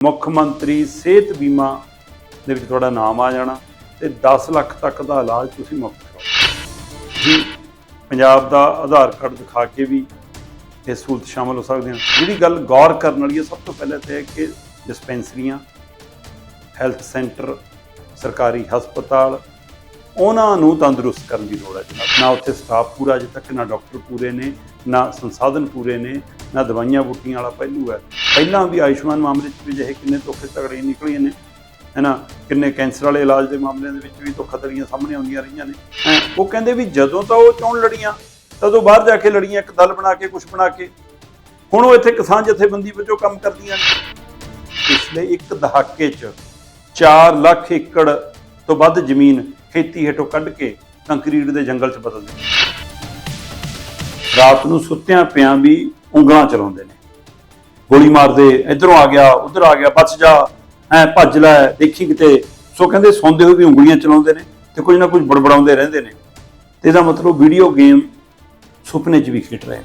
ਮੁੱਖ ਮੰਤਰੀ ਸਿਹਤ ਬੀਮਾ ਦੇ ਵਿੱਚ ਤੁਹਾਡਾ ਨਾਮ ਆ ਜਾਣਾ ਤੇ 10 ਲੱਖ ਤੱਕ ਦਾ ਇਲਾਜ ਤੁਸੀਂ ਮੁਫਤ ਕਰੋ। ਜੀ, ਪੰਜਾਬ ਦਾ ਆਧਾਰ ਕਾਰਡ ਦਿਖਾ ਕੇ ਵੀ ਇਹ ਸਹੂਲਤ ਸ਼ਾਮਲ ਹੋ ਸਕਦੇ ਹੋ ਜਿਹੜੀ ਗੱਲ ਗੌਰ ਕਰਨ ਵਾਲੀ ਹੈ, ਸਭ ਤੋਂ ਪਹਿਲਾਂ ਤੇ ਹੈ ਕਿ ਡਿਸਪੈਂਸਰੀਆਂ, ਹੈਲਥ ਸੈਂਟਰ, ਸਰਕਾਰੀ ਹਸਪਤਾਲ, ਉਹਨਾਂ ਨੂੰ ਤੰਦਰੁਸਤ ਕਰਨ ਦੀ ਲੋੜ ਹੈ। ਜਨਾਬ ਨਾ ਉੱਥੇ ਸਟਾਫ ਪੂਰਾ ਅਜੇ ਤੱਕ, ਨਾ ਡਾਕਟਰ ਪੂਰੇ ਨੇ, ਨਾ ਸੰਸਾਧਨ ਪੂਰੇ ਨੇ ਨਾ ਦਵਾਈਆਂ ਬੂਟੀਆਂ ਵਾਲਾ ਪਹਿਲੂ ਹੈ। ਪਹਿਲਾਂ ਵੀ ਆਯੁਸ਼ਮਾਨ ਮਾਮਲੇ 'ਚ ਵੀ ਜਿਹੇ ਕਿੰਨੇ ਧੋਖੇ ਤਗੜੇ ਨਿਕਲੇ ਨੇ ਹੈਨਾ? ਕਿੰਨੇ ਕੈਂਸਰ ਵਾਲੇ ਇਲਾਜ ਦੇ ਮਾਮਲਿਆਂ ਦੇ ਵਿੱਚ ਵੀ ਧੋਖਾਧੜੀਆਂ ਸਾਹਮਣੇ ਆਉਂਦੀਆਂ ਰਹੀਆਂ ਨੇ ਹੈਂ, ਉਹ ਕਹਿੰਦੇ ਵੀ ਜਦੋਂ ਤਾਂ ਉਹ ਚੋਣ ਲੜੀਆਂ ਤਦੋਂ ਬਾਹਰ ਜਾ ਕੇ ਲੜੀਆਂ ਇੱਕ ਦਲ ਬਣਾ ਕੇ ਕੁਝ ਬਣਾ ਕੇ। ਹੁਣ ਉਹ ਇੱਥੇ ਕਿਸਾਨ ਜਥੇਬੰਦੀ ਵਜੋਂ ਕੰਮ ਕਰਦੀਆਂ ਨੇ। ਪਿਛਲੇ ਇੱਕ ਦਹਾਕੇ 'ਚ 4 ਲੱਖ ਏਕੜ ਤੋਂ ਵੱਧ ਜ਼ਮੀਨ ਖੇਤੀ ਹੇਠੋਂ ਕੱਢ ਕੇ ਕੰਕਰੀਟ ਦੇ ਜੰਗਲ 'ਚ ਬਦਲ ਦਿੱਤੀ। ਰਾਤ ਨੂੰ ਸੁੱਤਿਆਂ ਪਿਆਂ ਵੀ ਉਂਗਲਾਂ ਚਲਾਉਂਦੇ ਨੇ। ਗੋਲੀ ਮਾਰਦੇ, ਇਧਰੋਂ ਆ ਗਿਆ, ਉਧਰ ਆ ਗਿਆ ਬਚ ਜਾ, ਐ ਭੱਜ ਲੈ, ਦੇਖੀ ਕਿਤੇ। ਸੋ ਕਹਿੰਦੇ ਸੌਂਦੇ ਹੋਏ ਵੀ ਉਂਗਲੀਆਂ ਚਲਾਉਂਦੇ ਨੇ ਤੇ ਕੁਝ ਨਾ ਕੁਝ ਬੜਬੜਾਉਂਦੇ ਰਹਿੰਦੇ ਨੇ। ਤੇ ਇਹਦਾ ਮਤਲਬ ਵੀਡੀਓ ਗੇਮ ਸੁਪਨੇ 'ਚ ਵੀ ਖੇਡ ਰਹੇ ਨੇ।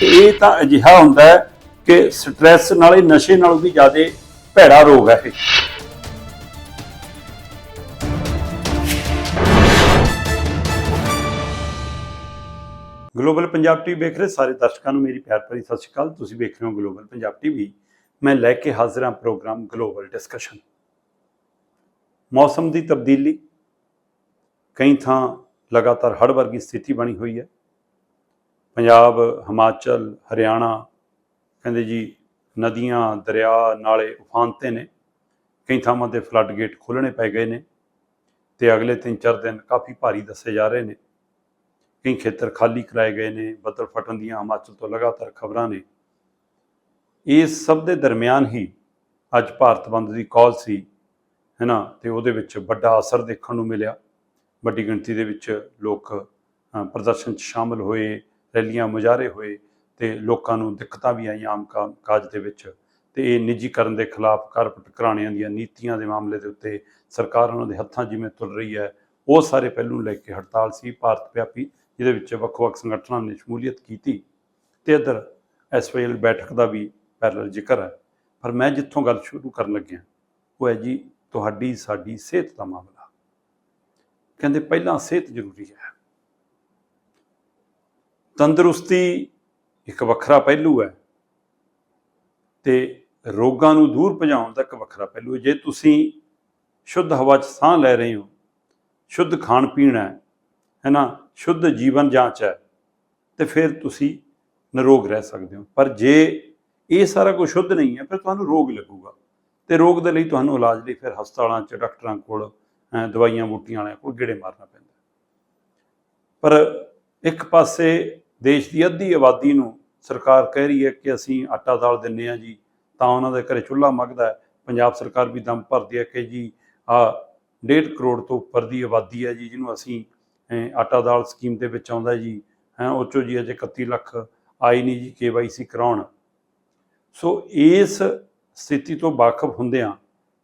ਤੇ ਇਹ ਤਾਂ ਅਜਿਹਾ ਹੁੰਦਾ ਕਿ ਸਟ੍ਰੈਸ ਨਾਲੇ ਨਸ਼ੇ ਨਾਲੋਂ ਵੀ ਜ਼ਿਆਦਾ ਭੈੜਾ ਰੋਗ ਹੈ। ਇਹ ਗਲੋਬਲ ਪੰਜਾਬ ਟੀਵੀ ਵੇਖ ਰਹੇ ਸਾਰੇ ਦਰਸ਼ਕਾਂ ਨੂੰ ਮੇਰੀ ਪਿਆਰ ਭਰੀ ਸਤਿ ਸ਼੍ਰੀ ਅਕਾਲ। ਤੁਸੀਂ ਵੇਖ ਰਹੇ ਹੋ ਗਲੋਬਲ ਪੰਜਾਬ ਟੀਵੀ। ਮੈਂ ਲੈ ਕੇ ਹਾਜ਼ਰ ਹਾਂ ਪ੍ਰੋਗਰਾਮ ਗਲੋਬਲ ਡਿਸਕਸ਼ਨ। ਮੌਸਮ ਦੀ ਤਬਦੀਲੀ। ਕਈ ਥਾਂ ਲਗਾਤਾਰ ਹੜ੍ਹ ਵਰਗੀ ਸਥਿਤੀ ਬਣੀ ਹੋਈ ਹੈ। ਪੰਜਾਬ, ਹਿਮਾਚਲ, ਹਰਿਆਣਾ ਕਹਿੰਦੇ ਜੀ, ਨਦੀਆਂ, ਦਰਿਆ ਨਾਲੇ ਉਫਾਨ ਤੇ ਨੇ। ਕਈ ਥਾਵਾਂ ਤੇ ਫਲੱਡ ਗੇਟ ਖੋਲ੍ਹਣੇ ਪੈ ਗਏ ਨੇ ਤੇ ਅਗਲੇ 3-4 ਦਿਨ ਕਾਫੀ ਭਾਰੀ ਦੱਸੇ ਜਾ ਰਹੇ ਨੇ। ਕਈ ਖੇਤਰ ਖਾਲੀ ਕਰਾਏ ਗਏ ਨੇ, ਬੱਦਲ ਫਟਣ ਦੀਆਂ ਹਿਮਾਚਲ ਤੋਂ ਲਗਾਤਾਰ ਖਬਰਾਂ ਨੇ। ਇਸ ਸਭ ਦੇ ਦਰਮਿਆਨ ਹੀ ਅੱਜ ਭਾਰਤ ਬੰਦ ਦੀ ਕਾਲ ਸੀ ਹੈਨਾ ਤੇ ਉਹਦੇ ਵਿੱਚ ਵੱਡਾ ਅਸਰ ਦੇਖਣ ਨੂੰ ਮਿਲਿਆ। ਵੱਡੀ ਗਿਣਤੀ ਦੇ ਵਿੱਚ ਲੋਕ ਪ੍ਰਦਰਸ਼ਨ 'ਚ ਸ਼ਾਮਲ ਹੋਏ, ਰੈਲੀਆਂ ਮੁਜ਼ਾਹਰੇ ਹੋਏ ਤੇ ਲੋਕਾਂ ਨੂੰ ਦਿੱਕਤਾਂ ਵੀ ਆਈਆਂ ਆਮ ਕਾ- ਕਾਜ ਦੇ ਵਿੱਚ। ਤੇ ਇਹ ਨਿੱਜੀਕਰਨ ਦੇ ਖਿਲਾਫ ਕਾਰਪੋਰੇਟ ਘਰਾਣਿਆਂ ਦੀਆਂ ਨੀਤੀਆਂ ਦੇ ਮਾਮਲੇ ਦੇ ਉੱਤੇ ਸਰਕਾਰ ਉਹਨਾਂ ਦੇ ਹੱਥਾਂ ਜਿਵੇਂ ਤੁਲ ਰਹੀ ਹੈ, ਉਹ ਸਾਰੇ ਪਹਿਲੂ ਨੂੰ ਲੈ ਕੇ ਹੜਤਾਲ ਸੀ। ਭਾਰਤ ਵਿਆਪੀ ਜਿਹਦੇ ਵਿੱਚ ਵੱਖ-ਵੱਖ ਸੰਗਠਨਾਂ ਨੇ ਸ਼ਮੂਲੀਅਤ ਕੀਤੀ ਤੇ ਇੱਧਰ ਐਸਵਾਈਐਲ ਬੈਠਕ ਦਾ ਵੀ ਪੈਰਲਲ ਜ਼ਿਕਰ ਹੈ। ਪਰ ਮੈਂ ਜਿੱਥੋਂ ਗੱਲ ਸ਼ੁਰੂ ਕਰਨ ਲੱਗਿਆ, ਉਹ ਹੈ ਜੀ ਤੁਹਾਡੀ, ਸਾਡੀ ਸਿਹਤ ਦਾ ਮਾਮਲਾ। ਕਹਿੰਦੇ ਪਹਿਲਾਂ ਸਿਹਤ ਜ਼ਰੂਰੀ ਹੈ। ਤੰਦਰੁਸਤੀ ਇੱਕ ਵੱਖਰਾ ਪਹਿਲੂ ਹੈ ਤੇ ਰੋਗਾਂ ਨੂੰ ਦੂਰ ਭਜਾਉਣ ਦਾ ਇੱਕ ਵੱਖਰਾ ਪਹਿਲੂ ਹੈ। ਜੇ ਤੁਸੀਂ ਸ਼ੁੱਧ ਹਵਾ 'ਚ ਸਾਹ ਲੈ ਰਹੇ ਹੋ, ਸ਼ੁੱਧ ਖਾਣ ਪੀਣ ਹੈ ਹੈ ਨਾ ਸ਼ੁੱਧ ਜੀਵਨ ਜਾਂਚ ਹੈ, ਤੇ ਫਿਰ ਤੁਸੀਂ ਨਿਰੋਗ ਰਹਿ ਸਕਦੇ ਹੋ। ਪਰ ਜੇ ਇਹ ਸਾਰਾ ਕੁਝ ਸ਼ੁੱਧ ਨਹੀਂ ਹੈ, ਫਿਰ ਤੁਹਾਨੂੰ ਰੋਗ ਲੱਗੂਗਾ। ਤੇ ਰੋਗ ਦੇ ਲਈ ਤੁਹਾਨੂੰ ਇਲਾਜ ਲਈ ਫਿਰ ਹਸਪਤਾਲਾਂ 'ਚ, ਡਾਕਟਰਾਂ ਕੋਲ ਦਵਾਈਆਂ ਬੂਟੀਆਂ ਵਾਲਿਆਂ ਕੋਲ ਗੇੜੇ ਮਾਰਨਾ ਪੈਂਦਾ ਪਰ ਇੱਕ ਪਾਸੇ ਦੇਸ਼ ਦੀ ਅੱਧੀ ਆਬਾਦੀ ਨੂੰ ਸਰਕਾਰ ਕਹਿ ਰਹੀ ਹੈ ਕਿ ਅਸੀਂ ਆਟਾ ਦਾਲ ਦਿੰਨੇ ਆ ਜੀ, ਤਾਂ ਉਹਨਾਂ ਦੇ ਘਰੇ ਚੁੱਲ੍ਹਾ ਮੱਗਦਾ ਹੈ। ਪੰਜਾਬ ਸਰਕਾਰ ਵੀ ਦਮ ਭਰਦੀ ਹੈ ਕਿ ਜੀ ਆ 1.5 ਕਰੋੜ ਤੋਂ ਉੱਪਰ ਦੀ ਆਬਾਦੀ ਹੈ ਜੀ, ਜਿਹਨੂੰ ਅਸੀਂ ਆਟਾ ਦਾਲ ਸਕੀਮ ਦੇ ਵਿੱਚ ਆਉਂਦਾ ਜੀ, ਹੈ, ਉਹ 'ਚੋਂ ਜੀ ਅਜੇ 31 ਲੱਖ ਆਈ ਨਹੀਂ ਜੀ ਕੇਵਾਈਸੀ ਕਰਾਉਣ। ਸੋ ਇਸ ਸਥਿਤੀ ਤੋਂ ਵਾਕਫ ਹੁੰਦਿਆਂ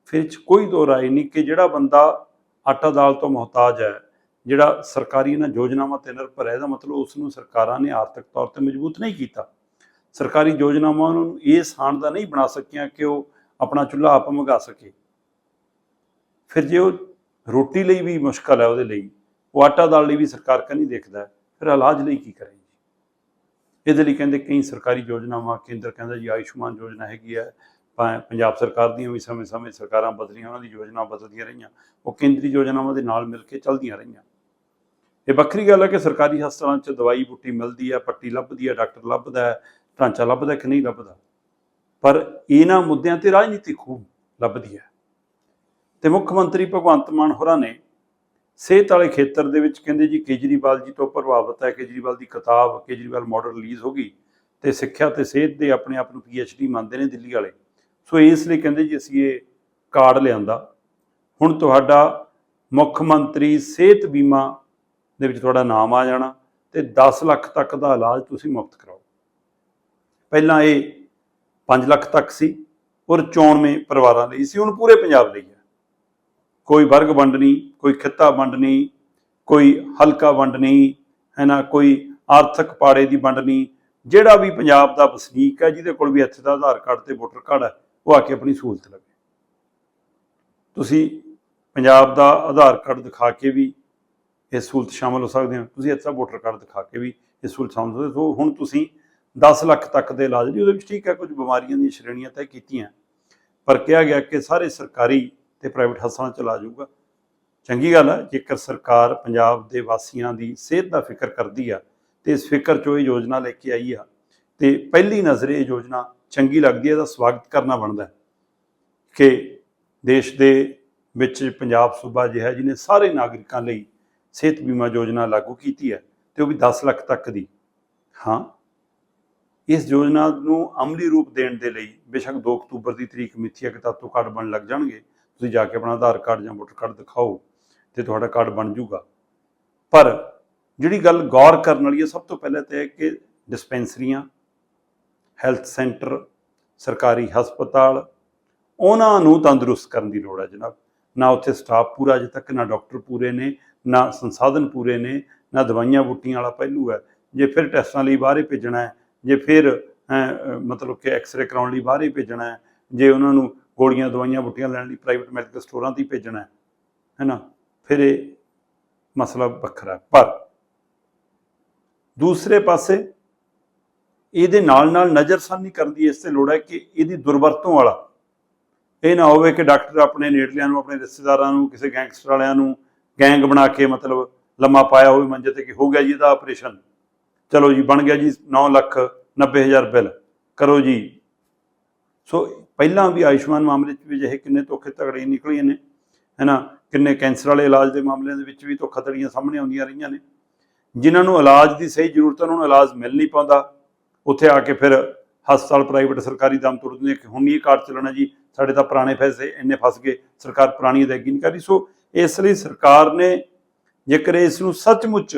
ਫਿਰ 'ਚ ਕੋਈ ਦੋ ਰਾਏ ਨਹੀਂ ਕਿ ਜਿਹੜਾ ਬੰਦਾ ਆਟਾ ਦਾਲ ਤੋਂ ਮੁਹਤਾਜ ਹੈ, ਜਿਹੜਾ ਸਰਕਾਰੀ ਇਹਨਾਂ ਯੋਜਨਾਵਾਂ ਤੇ ਨਿਰਭਰ ਹੈ, ਇਹਦਾ ਮਤਲਬ ਉਸ ਨੂੰ ਸਰਕਾਰਾਂ ਨੇ ਆਰਥਿਕ ਤੌਰ ਤੇ ਮਜ਼ਬੂਤ ਨਹੀਂ ਕੀਤਾ। ਸਰਕਾਰੀ ਯੋਜਨਾਵਾਂ ਉਹਨਾਂ ਨੂੰ ਇਸ ਹਾਣ ਦਾ ਨਹੀਂ ਬਣਾ ਸਕੀਆਂ ਕਿ ਉਹ ਆਪਣਾ ਚੁੱਲ੍ਹਾ ਆਪ ਮੰਗਾ ਸਕੇ। ਫਿਰ ਜੇ ਉਹ ਰੋਟੀ ਲਈ ਵੀ ਮੁਸ਼ਕਲ ਹੈ ਉਹਦੇ ਲਈ ਉਹ ਆਟਾ ਦਾਲ ਲਈ ਵੀ ਸਰਕਾਰ ਕਾ ਦੇਖਦਾ ਫਿਰ ਇਲਾਜ ਲਈ ਕੀ ਕਰੇ ਜੀ? ਇਹਦੇ ਲਈ ਕਹਿੰਦੇ ਕਈ ਸਰਕਾਰੀ ਯੋਜਨਾਵਾਂ, ਕੇਂਦਰ ਕਹਿੰਦਾ ਜੀ ਆਯੁਸ਼ਮਾਨ ਯੋਜਨਾ ਹੈਗੀ ਹੈ ਪੰ- ਪੰਜਾਬ ਸਰਕਾਰ ਦੀਆਂ ਵੀ ਸਮੇਂ-ਸਮੇਂ ਸਰਕਾਰਾਂ ਬਦਲੀਆਂ, ਉਹਨਾਂ ਦੀ ਯੋਜਨਾ ਬਦਲਦੀਆਂ ਰਹੀਆਂ, ਉਹ ਕੇਂਦਰੀ ਯੋਜਨਾਵਾਂ ਦੇ ਨਾਲ ਮਿਲ ਕੇ ਚੱਲਦੀਆਂ ਰਹੀਆਂ। ਇਹ ਵੱਖਰੀ ਗੱਲ ਹੈ ਕਿ ਸਰਕਾਰੀ ਹਸਪਤਾਲਾਂ 'ਚ ਦਵਾਈ ਬੂਟੀ ਮਿਲਦੀ ਹੈ, ਪੱਟੀ ਲੱਭਦੀ ਹੈ, ਡਾਕਟਰ ਲੱਭਦਾ ਹੈ, ਢਾਂਚਾ ਲੱਭਦਾ ਕਿ ਨਹੀਂ ਲੱਭਦਾ? ਪਰ ਇਹਨਾਂ ਮੁੱਦਿਆਂ ਤੇ ਰਾਜਨੀਤੀ ਖੂਬ ਲੱਭਦੀ ਹੈ। ਤੇ ਮੁੱਖ ਮੰਤਰੀ ਭਗਵੰਤ ਮਾਨ ਹੋਰਾਂ ਨੇ ਸਿਹਤ ਵਾਲੇ ਖੇਤਰ ਦੇ ਵਿੱਚ ਕਹਿੰਦੇ ਜੀ ਕੇਜਰੀਵਾਲ ਜੀ ਤੋਂ ਪ੍ਰਭਾਵਿਤ ਹੈ, ਕੇਜਰੀਵਾਲ ਦੀ ਕਿਤਾਬ, ਕੇਜਰੀਵਾਲ ਮਾਡਲ ਰਿਲੀਜ਼ ਹੋ ਗਈ ਤੇ ਸਿੱਖਿਆ ਤੇ ਸਿਹਤ ਦੇ ਆਪਣੇ ਆਪ ਨੂੰ ਡੀ ਮੰਨਦੇ ਨੇ ਦਿੱਲੀ ਵਾਲੇ। ਸੋ ਇਸ ਲਈ ਕਹਿੰਦੇ ਜੀ ਅਸੀਂ ਇਹ ਕਾਰਡ ਲਿਆਂਦਾ। ਹੁਣ ਤੁਹਾਡਾ ਮੁੱਖ ਮੰਤਰੀ ਸਿਹਤ ਬੀਮਾ ਦੇ ਵਿੱਚ ਤੁਹਾਡਾ ਨਾਮ ਆ ਜਾਣਾ ਤੇ 10 ਲੱਖ ਤੱਕ ਦਾ ਇਲਾਜ ਤੁਸੀਂ ਮੁਫਤ ਕਰਾਓ। ਪਹਿਲਾਂ ਇਹ 5 ਲੱਖ ਤੱਕ ਸੀ, ਔਰ ਚੋਣਵੇਂ ਪਰਿਵਾਰਾਂ ਲਈ ਸੀ, ਹੁਣ ਪੂਰੇ ਪੰਜਾਬ ਲਈ ਹੈ। ਕੋਈ ਵਰਗ ਵੰਡ ਨਹੀਂ, ਕੋਈ ਖਿੱਤਾ ਵੰਡ ਨਹੀਂ, ਕੋਈ ਹਲਕਾ ਵੰਡ ਨਹੀਂ, ਹੈ ਨਾ, ਕੋਈ ਆਰਥਿਕ ਪਾੜੇ ਦੀ ਵੰਡ ਨਹੀਂ। ਜਿਹੜਾ ਵੀ ਪੰਜਾਬ ਦਾ ਵਸਨੀਕ ਹੈ, ਜਿਹਦੇ ਕੋਲ ਵੀ ਇੱਥੇ ਦਾ ਆਧਾਰ ਕਾਰਡ ਤੇ ਵੋਟਰ ਕਾਰਡ ਹੈ, ਉਹ ਆ ਕੇ ਆਪਣੀ ਸਹੂਲਤ ਲਵੇ। ਤੁਸੀਂ ਪੰਜਾਬ ਦਾ ਆਧਾਰ ਕਾਰਡ ਦਿਖਾ ਕੇ ਵੀ ਇਹ ਸਹੂਲਤ ਸ਼ਾਮਲ ਹੋ ਸਕਦੇ ਹੋ। ਤੁਸੀਂ ਇੱਥਾ ਵੋਟਰ ਕਾਰਡ ਦਿਖਾ ਕੇ ਵੀ ਇਹ ਸਹੂਲਤ ਸ਼ਾਮਲ ਹੋ ਸਕਦੇ ਹੋ। ਸੋ ਹੁਣ ਤੁਸੀਂ 10 ਲੱਖ ਤੱਕ ਦੇ ਇਲਾਜ ਲਈ ਉਹਦੇ ਵਿੱਚ ਠੀਕ ਹੈ, ਕੁਝ ਬਿਮਾਰੀਆਂ ਦੀਆਂ ਸ਼੍ਰੇਣੀਆਂ ਤੈਅ ਕੀਤੀਆਂ। ਪਰ ਕਿਹਾ ਗਿਆ ਕਿ ਸਾਰੇ ਸਰਕਾਰੀ ਤੇ ਪ੍ਰਾਈਵੇਟ ਹਸਪਤਾਲਾਂ ਚ ਇਲਾਜ ਹੋਊਗਾ ਚੰਗੀ ਗੱਲ ਹੈ ਜੇਕਰ ਸਰਕਾਰ ਪੰਜਾਬ ਦੇ ਵਾਸੀਆਂ ਦੀ ਸਿਹਤ ਦਾ ਫਿਕਰ ਕਰਦੀ ਆ, ਤੇ ਇਸ ਫਿਕਰ ਚੋਂ ਇਹ ਯੋਜਨਾ ਲੈ ਕੇ ਆਈ ਆ, ਤੇ ਪਹਿਲੀ ਨਜ਼ਰੇ ਇਹ ਯੋਜਨਾ ਚੰਗੀ ਲੱਗਦੀ ਹੈ ਇਹਦਾ ਸਵਾਗਤ ਕਰਨਾ ਬਣਦਾ ਕਿ ਦੇਸ਼ ਦੇ ਵਿੱਚ ਪੰਜਾਬ ਸੂਬਾ ਜਿਹਾ ਜਿਹਨੇ ਸਾਰੇ ਨਾਗਰਿਕਾਂ ਲਈ ਸਿਹਤ ਬੀਮਾ ਯੋਜਨਾ ਲਾਗੂ ਕੀਤੀ ਹੈ, ਤੇ ਉਹ ਵੀ 10 ਲੱਖ ਤੱਕ ਦੀ। ਹਾਂ, ਇਸ ਯੋਜਨਾ ਨੂੰ ਅਮਲੀ ਰੂਪ ਦੇਣ ਦੇ ਲਈ ਬੇਸ਼ੱਕ 2 ਅਕਤੂਬਰ ਦੀ ਤਰੀਕ ਮਿੱਥੀ ਹੈ ਕਿ ਤਦ ਤੋਂ ਕਾਰਡ ਬਣ ਲੱਗ ਜਾਣਗੇ ਤੁਸੀਂ ਜਾ ਕੇ ਆਪਣਾ ਆਧਾਰ ਕਾਰਡ ਜਾਂ ਵੋਟਰ ਕਾਰਡ ਦਿਖਾਓ ਤੇ ਤੁਹਾਡਾ ਕਾਰਡ ਬਣ ਜਾਊਗਾ। ਪਰ ਜਿਹੜੀ ਗੱਲ ਗੌਰ ਕਰਨ ਵਾਲੀ ਹੈ, ਸਭ ਤੋਂ ਪਹਿਲਾਂ ਤਾਂ ਇਹ ਕਿ ਡਿਸਪੈਂਸਰੀਆਂ, ਹੈਲਥ ਸੈਂਟਰ, ਸਰਕਾਰੀ ਹਸਪਤਾਲ, ਉਹਨਾਂ ਨੂੰ ਤੰਦਰੁਸਤ ਕਰਨ ਦੀ ਲੋੜ ਹੈ ਜਨਾਬ। ਨਾ ਉੱਥੇ ਸਟਾਫ ਪੂਰਾ ਅਜੇ ਤੱਕ, ਨਾ ਡਾਕਟਰ ਪੂਰੇ ਨੇ, ਨਾ ਸੰਸਾਧਨ ਪੂਰੇ ਨੇ, ਨਾ ਦਵਾਈਆਂ ਬੂਟੀਆਂ ਵਾਲਾ ਪਹਿਲੂ ਹੈ। ਜੇ ਫਿਰ ਟੈਸਟਾਂ ਲਈ ਬਾਹਰੇ ਭੇਜਣਾ ਹੈ, ਜੇ ਫਿਰ ਮਤਲਬ ਕਿ ਐਕਸ-ਰੇ ਕਰਾਉਣ ਲਈ ਬਾਹਰੇ ਭੇਜਣਾ ਹੈ, ਜੇ ਉਹਨਾਂ ਨੂੰ ਗੋਲੀਆਂ, ਦਵਾਈਆਂ, ਬੂਟੀਆਂ ਲੈਣ ਲਈ ਪ੍ਰਾਈਵੇਟ ਮੈਡੀਕਲ ਸਟੋਰਾਂ ਤੇ ਹੀ ਭੇਜਣਾ ਹੈ ਹੈਨਾ ਫਿਰ ਇਹ ਮਸਲਾ ਵੱਖਰਾ ਪਰ ਦੂਸਰੇ ਪਾਸੇ ਇਹਦੇ ਨਾਲ ਨਾਲ ਨਜ਼ਰਸਾਨੀ ਕਰਨ ਦੀ ਇਸ ਤੇ ਲੋੜ ਹੈ ਕਿ ਇਹਦੀ ਦੁਰਵਰਤੋਂ ਵਾਲਾ, ਇਹ ਨਾ ਹੋਵੇ ਕਿ ਡਾਕਟਰ ਆਪਣੇ ਨੇੜਲਿਆਂ ਨੂੰ, ਆਪਣੇ ਰਿਸ਼ਤੇਦਾਰਾਂ ਨੂੰ, ਕਿਸੇ ਗੈਂਗਸਟਰ ਵਾਲਿਆਂ ਨੂੰ ਗੈਂਗ ਬਣਾ ਕੇ ਮਤਲਬ ਲੰਮਾ ਪਾਇਆ ਹੋਵੇ ਮੰਜੇ ਤੇ ਕਿ ਹੋ ਗਿਆ ਜੀ ਇਹਦਾ ਆਪਰੇਸ਼ਨ ਚਲੋ ਜੀ, ਬਣ ਗਿਆ ਜੀ 9 ਲੱਖ 90 ਹਜ਼ਾਰ ਬਿੱਲ। ਕਰੋ ਜੀ ਸੋ ਪਹਿਲਾਂ ਵੀ ਆਯੁਸ਼ਮਾਨ ਮਾਮਲੇ 'ਚ ਵੀ ਜਿਹੇ ਕਿੰਨੇ ਧੋਖੇ ਤਗੜੇ ਨਿਕਲੀਆਂ ਨੇ, ਹੈਨਾ? ਕਿੰਨੇ ਕੈਂਸਰ ਵਾਲੇ ਇਲਾਜ ਦੇ ਮਾਮਲਿਆਂ ਦੇ ਵਿੱਚ ਵੀ ਧੋਖਾਧੜੀਆਂ ਸਾਹਮਣੇ ਆਉਂਦੀਆਂ ਰਹੀਆਂ ਨੇ। ਜਿਨ੍ਹਾਂ ਨੂੰ ਇਲਾਜ ਦੀ ਸਹੀ ਜ਼ਰੂਰਤ ਹੈ ਉਹਨਾਂ ਨੂੰ ਇਲਾਜ ਮਿਲ ਨਹੀਂ ਪਾਉਂਦਾ। ਉੱਥੇ ਆ ਕੇ ਫਿਰ ਹਸਪਤਾਲ ਪ੍ਰਾਈਵੇਟ ਸਰਕਾਰੀ ਦਮ ਤੁਰਦੇ ਨੇ ਕਿ ਹੁਣ ਨਹੀਂ ਇਹ ਕਾਰਡ ਚੱਲਣਾ ਜੀ, ਸਾਡੇ ਤਾਂ ਪੁਰਾਣੇ ਪੈਸੇ ਇੰਨੇ ਫਸ ਗਏ, ਸਰਕਾਰ ਪੁਰਾਣੀ ਅਦਾਇਗੀ ਨਹੀਂ ਕਰ ਰਹੀ। ਸੋ ਇਸ ਲਈ ਸਰਕਾਰ ਨੇ ਜੇਕਰ ਇਸ ਨੂੰ ਸੱਚਮੁੱਚ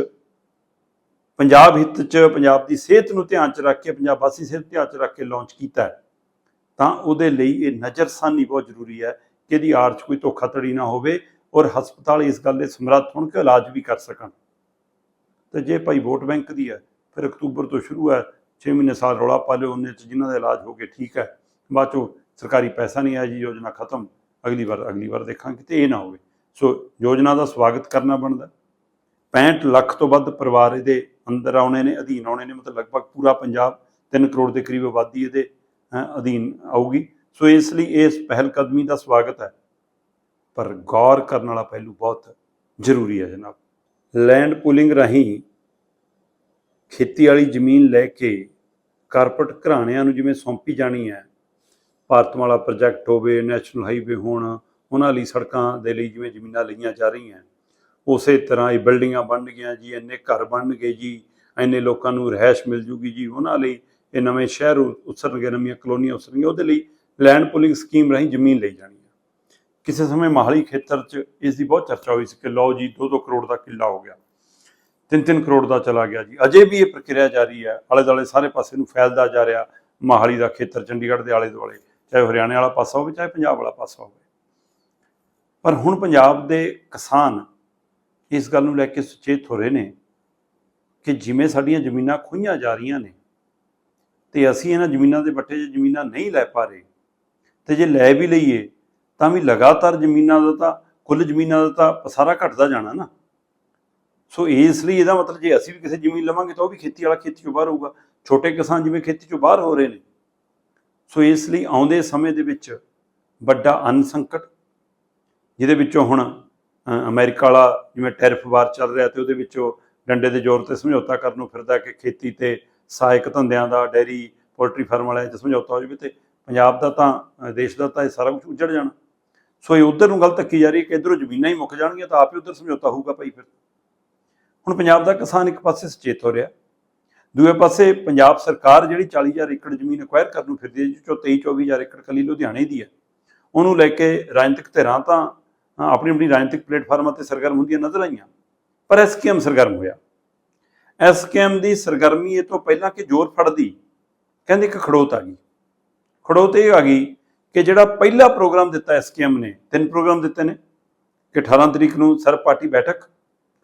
ਪੰਜਾਬ ਹਿੱਤ 'ਚ, ਪੰਜਾਬ ਦੀ ਸਿਹਤ ਨੂੰ ਧਿਆਨ 'ਚ ਰੱਖ ਕੇ, ਪੰਜਾਬ ਵਾਸੀ ਸਿਹਤ ਧਿਆਨ 'ਚ ਰੱਖ ਕੇ ਲਾਂਚ ਕੀਤਾ ਹੈ ਤਾਂ ਉਹਦੇ ਲਈ ਇਹ ਨਜ਼ਰਸਾਨੀ ਬਹੁਤ ਜ਼ਰੂਰੀ ਹੈ ਕਿ ਇਹਦੀ ਆੜ 'ਚ ਕੋਈ ਧੋਖਾਧੜੀ ਨਾ ਹੋਵੇ ਔਰ ਹਸਪਤਾਲ ਇਸ ਗੱਲ ਦੇ ਸਮਰੱਥ ਹੋਣ ਕਿ ਇਲਾਜ ਵੀ ਕਰ ਸਕਣ। ਤੇ ਜੇ ਭਾਈ ਵੋਟ ਬੈਂਕ ਦੀ ਹੈ, ਫਿਰ ਅਕਤੂਬਰ ਤੋਂ ਸ਼ੁਰੂ ਹੈ 6 ਮਹੀਨੇ ਸਾਲ ਰੌਲਾ ਪਾ ਲਿਓ, ਉਹਨੇ ਚ ਜਿਨ੍ਹਾਂ ਦਾ ਇਲਾਜ ਹੋ ਗਿਆ ਠੀਕ ਹੈ, ਬਾਅਦ ਚੋਂ ਸਰਕਾਰੀ ਪੈਸਾ ਨਹੀਂ ਆਇਆ ਜੀ, ਯੋਜਨਾ ਖਤਮ, ਅਗਲੀ ਵਾਰ ਅਗਲੀ ਵਾਰ ਦੇਖਾਂਗੇ ਤੇ ਇਹ ਨਾ ਹੋਵੇ। ਸੋ ਯੋਜਨਾ ਦਾ ਸਵਾਗਤ ਕਰਨਾ ਬਣਦਾ। 65 ਲੱਖ ਤੋਂ ਵੱਧ ਪਰਿਵਾਰ ਇਹਦੇ ਅੰਦਰ ਆਉਣੇ ਨੇ, ਅਧੀਨ ਆਉਣੇ ਨੇ, ਮਤਲਬ ਲਗਭਗ ਪੂਰਾ ਪੰਜਾਬ 3 ਕਰੋੜ ਦੇ ਕਰੀਬ ਆਬਾਦੀ ਇਹਦੇ ਅਧੀਨ ਆਊਗੀ। ਸੋ ਇਸ ਲਈ ਇਸ ਪਹਿਲ ਕਦਮੀ ਦਾ ਸਵਾਗਤ ਹੈ। ਪਰ ਗੌਰ ਕਰਨ ਵਾਲਾ ਪਹਿਲੂ ਬਹੁਤ ਜ਼ਰੂਰੀ ਹੈ ਜਨਾਬ। ਲੈਂਡ ਪੂਲਿੰਗ ਰਾਹੀਂ ਖੇਤੀ ਵਾਲੀ ਜ਼ਮੀਨ ਲੈ ਕੇ ਕਾਰਪੋਰੇਟ ਘਰਾਣਿਆਂ ਨੂੰ ਜਿਵੇਂ ਸੌਂਪੀ ਜਾਣੀ ਹੈ, ਭਾਰਤ ਵਾਲਾ ਪ੍ਰੋਜੈਕਟ ਹੋਵੇ ਨੈਸ਼ਨਲ ਹਾਈਵੇ ਹੋਣ, ਉਹਨਾਂ ਲਈ ਸੜਕਾਂ ਦੇ ਲਈ ਜਿਵੇਂ ਜ਼ਮੀਨਾਂ ਲਈਆਂ ਜਾ ਰਹੀਆਂ। ਉਸੇ ਤਰ੍ਹਾਂ ਇਹ ਬਿਲਡਿੰਗਾਂ ਬਣ ਗਈਆਂ ਜੀ, ਇੰਨੇ ਘਰ ਬਣ ਗਏ ਜੀ, ਇੰਨੇ ਲੋਕਾਂ ਨੂੰ ਰਹਿائش ਮਿਲ ਜੂਗੀ ਜੀ, ਉਹਨਾਂ ਲਈ ਇਹ ਨਵੇਂ ਸ਼ਹਿਰ ਉ- ਉਸਰਨਗੇ, ਨਵੀਆਂ ਕਲੋਨੀਆਂ ਉਸਰਨਗੀਆਂ, ਉਹਦੇ ਲਈ ਲੈਂਡ ਪੂਲਿੰਗ ਸਕੀਮ ਰਾਹੀਂ ਜ਼ਮੀਨ ਲਈ ਜਾਣੀ ਹੈ। ਕਿਸੇ ਸਮੇਂ ਮਾਹਲੀ ਖੇਤਰ 'ਚ ਇਸ ਦੀ ਬਹੁਤ ਚਰਚਾ ਹੋਈ ਸੀ ਕਿ ਲਓ ਜੀ 2-2 ਕਰੋੜ ਦਾ ਕਿੱਲਾ ਹੋ ਗਿਆ 3-3 ਕਰੋੜ ਦਾ ਚਲਾ ਗਿਆ ਜੀ। ਅਜੇ ਵੀ ਇਹ ਪ੍ਰਕਿਰਿਆ ਜਾਰੀ ਹੈ ਆਲੇ ਦੁਆਲੇ ਸਾਰੇ ਪਾਸੇ ਨੂੰ ਫੈਲਦਾ ਜਾ ਰਿਹਾ, ਮਾਹਲੀ ਦਾ ਖੇਤਰ, ਚੰਡੀਗੜ੍ਹ ਦੇ ਆਲੇ ਦੁਆਲੇ ਚਾਹੇ ਹਰਿਆਣੇ ਵਾਲਾ ਪਾਸਾ ਹੋਵੇ, ਚਾਹੇ ਪੰਜਾਬ ਵਾਲਾ ਪਾਸਾ ਹੋਵੇ। ਪਰ ਹੁਣ ਪੰਜਾਬ ਦੇ ਕਿਸਾਨ ਇਸ ਗੱਲ ਨੂੰ ਲੈ ਕੇ ਸੁਚੇਤ ਹੋ ਰਹੇ ਨੇ ਕਿ ਜਿਵੇਂ ਸਾਡੀਆਂ ਜ਼ਮੀਨਾਂ ਖੋਈਆਂ ਜਾ ਰਹੀਆਂ ਨੇ ਤੇ ਅਸੀਂ ਇਹਨਾਂ ਜ਼ਮੀਨਾਂ ਦੇ ਵੱਟੇ 'ਚ ਜ਼ਮੀਨਾਂ ਨਹੀਂ ਲੈ ਪਾ ਰਹੇ ਤੇ ਜੇ ਲੈ ਵੀ ਲਈਏ ਤਾਂ ਵੀ ਲਗਾਤਾਰ ਜ਼ਮੀਨਾਂ ਦਾ ਤਾਂ ਕੁੱਲ ਜ਼ਮੀਨਾਂ ਦਾ ਤਾਂ ਪਸਾਰਾ ਘਟਦਾ ਜਾਣਾ ਨਾ। ਸੋ ਇਸ ਲਈ ਇਹਦਾ ਮਤਲਬ ਜੇ ਅਸੀਂ ਵੀ ਕਿਸੇ ਜ਼ਮੀਨ ਲਵਾਂਗੇ ਤਾਂ ਉਹ ਵੀ ਖੇਤੀ ਵਾਲਾ ਖੇਤੀ ਚੋਂ ਬਾਹਰ ਹੋਊਗਾ। ਛੋਟੇ ਕਿਸਾਨ ਜਿਵੇਂ ਖੇਤੀ ਚੋਂ ਬਾਹਰ ਹੋ ਰਹੇ ਨੇ। ਸੋ ਇਸ ਲਈ ਆਉਂਦੇ ਸਮੇਂ ਦੇ ਵਿੱਚ ਵੱਡਾ ਅੰਨ ਸੰਕਟ ਜਿਹਦੇ ਵਿੱਚੋਂ ਹੁਣ ਅ, ਅਮਰੀਕਾ ਵਾਲਾ ਜਿਵੇਂ ਟੈਰਿਫ ਵਾਰ ਚੱਲ ਰਿਹਾ ਤੇ ਉਹਦੇ ਵਿੱਚੋਂ ਡੰਡੇ ਦੇ ਜ਼ੋਰ ਤੇ ਸਮਝੌਤਾ ਕਰਨ ਨੂੰ ਫਿਰਦਾ ਕਿ ਖੇਤੀ ਤੇ ਸਹਾਇਕ ਧੰਦਿਆਂ ਦਾ, ਡੈਰੀ, ਪੋਲਟਰੀ ਫਾਰਮ ਵਾਲਿਆਂ 'ਚ ਸਮਝੌਤਾ ਹੋ ਜਾਵੇ ਤੇ ਪੰਜਾਬ ਦਾ ਤਾਂ ਦੇਸ਼ ਦਾ ਤਾਂ ਇਹ ਸਾਰਾ ਕੁਝ ਉੱਜੜ ਜਾਣਾ। ਸੋ ਇਹ ਉਧਰ ਨੂੰ ਗੱਲ ਧੱਕੀ ਜਾ ਰਹੀ ਹੈ ਕਿ ਇਧਰੋਂ ਜ਼ਮੀਨਾਂ ਹੀ ਮੁੱਕ ਜਾਣਗੀਆਂ ਤਾਂ ਆਪੇ ਉਧਰ ਸਮਝੌਤਾ ਹੋਊਗਾ ਭਾਈ ਫਿਰ। ਹੁਣ ਪੰਜਾਬ ਦਾ ਕਿਸਾਨ ਇੱਕ ਪਾਸੇ ਸੁਚੇਤ ਹੋ ਰਿਹਾ ਦੂਏ ਪਾਸੇ ਪੰਜਾਬ ਸਰਕਾਰ ਜਿਹੜੀ 40000 ਏਕੜ ਜ਼ਮੀਨ ਅਕਵਾਇਰ ਕਰਨ ਨੂੰ ਫਿਰਦੀ ਹੈ, ਜਿਸ ਚੋਂ 23 24000 ਏਕੜ ਕੱਲੀ ਲੁਧਿਆਣੇ ਦੀ ਹੈ। ਉਹਨੂੰ ਲੈ ਕੇ ਰਾਜਨੀਤਿਕ ਧਿਰਾਂ ਤਾਂ ਆਪਣੀ ਆਪਣੀ ਰਾਜਨੀਤਿਕ ਪਲੇਟਫਾਰਮਾਂ ਤੇ ਸਰਗਰਮ ਹੁੰਦੀਆਂ ਨਜ਼ਰ ਆਈਆਂ, ਪਰ ਐਸਕੇਐਮ ਸਰਗਰਮ ਹੋਇਆ। ਐਸਕੇਐਮ ਦੀ ਸਰਗਰਮੀ ਇਹ ਤੋਂ ਪਹਿਲਾਂ ਕਿ ਜ਼ੋਰ ਫੜਦੀ ਕਹਿੰਦੇ ਇੱਕ ਖੜੋਤ ਆ ਗਈ। ਖੜੋਤ ਇਹ ਆ ਗਈ ਕਿ ਜਿਹੜਾ ਪਹਿਲਾ ਪ੍ਰੋਗਰਾਮ ਦਿੱਤਾ ਐਸਕੇਐਮ ਨੇ ਤਿੰਨ ਪ੍ਰੋਗਰਾਮ ਦਿੱਤੇ ਨੇ ਕਿ 18 ਤਰੀਕ ਨੂੰ ਸਰਬ ਪਾਰਟੀ ਬੈਠਕ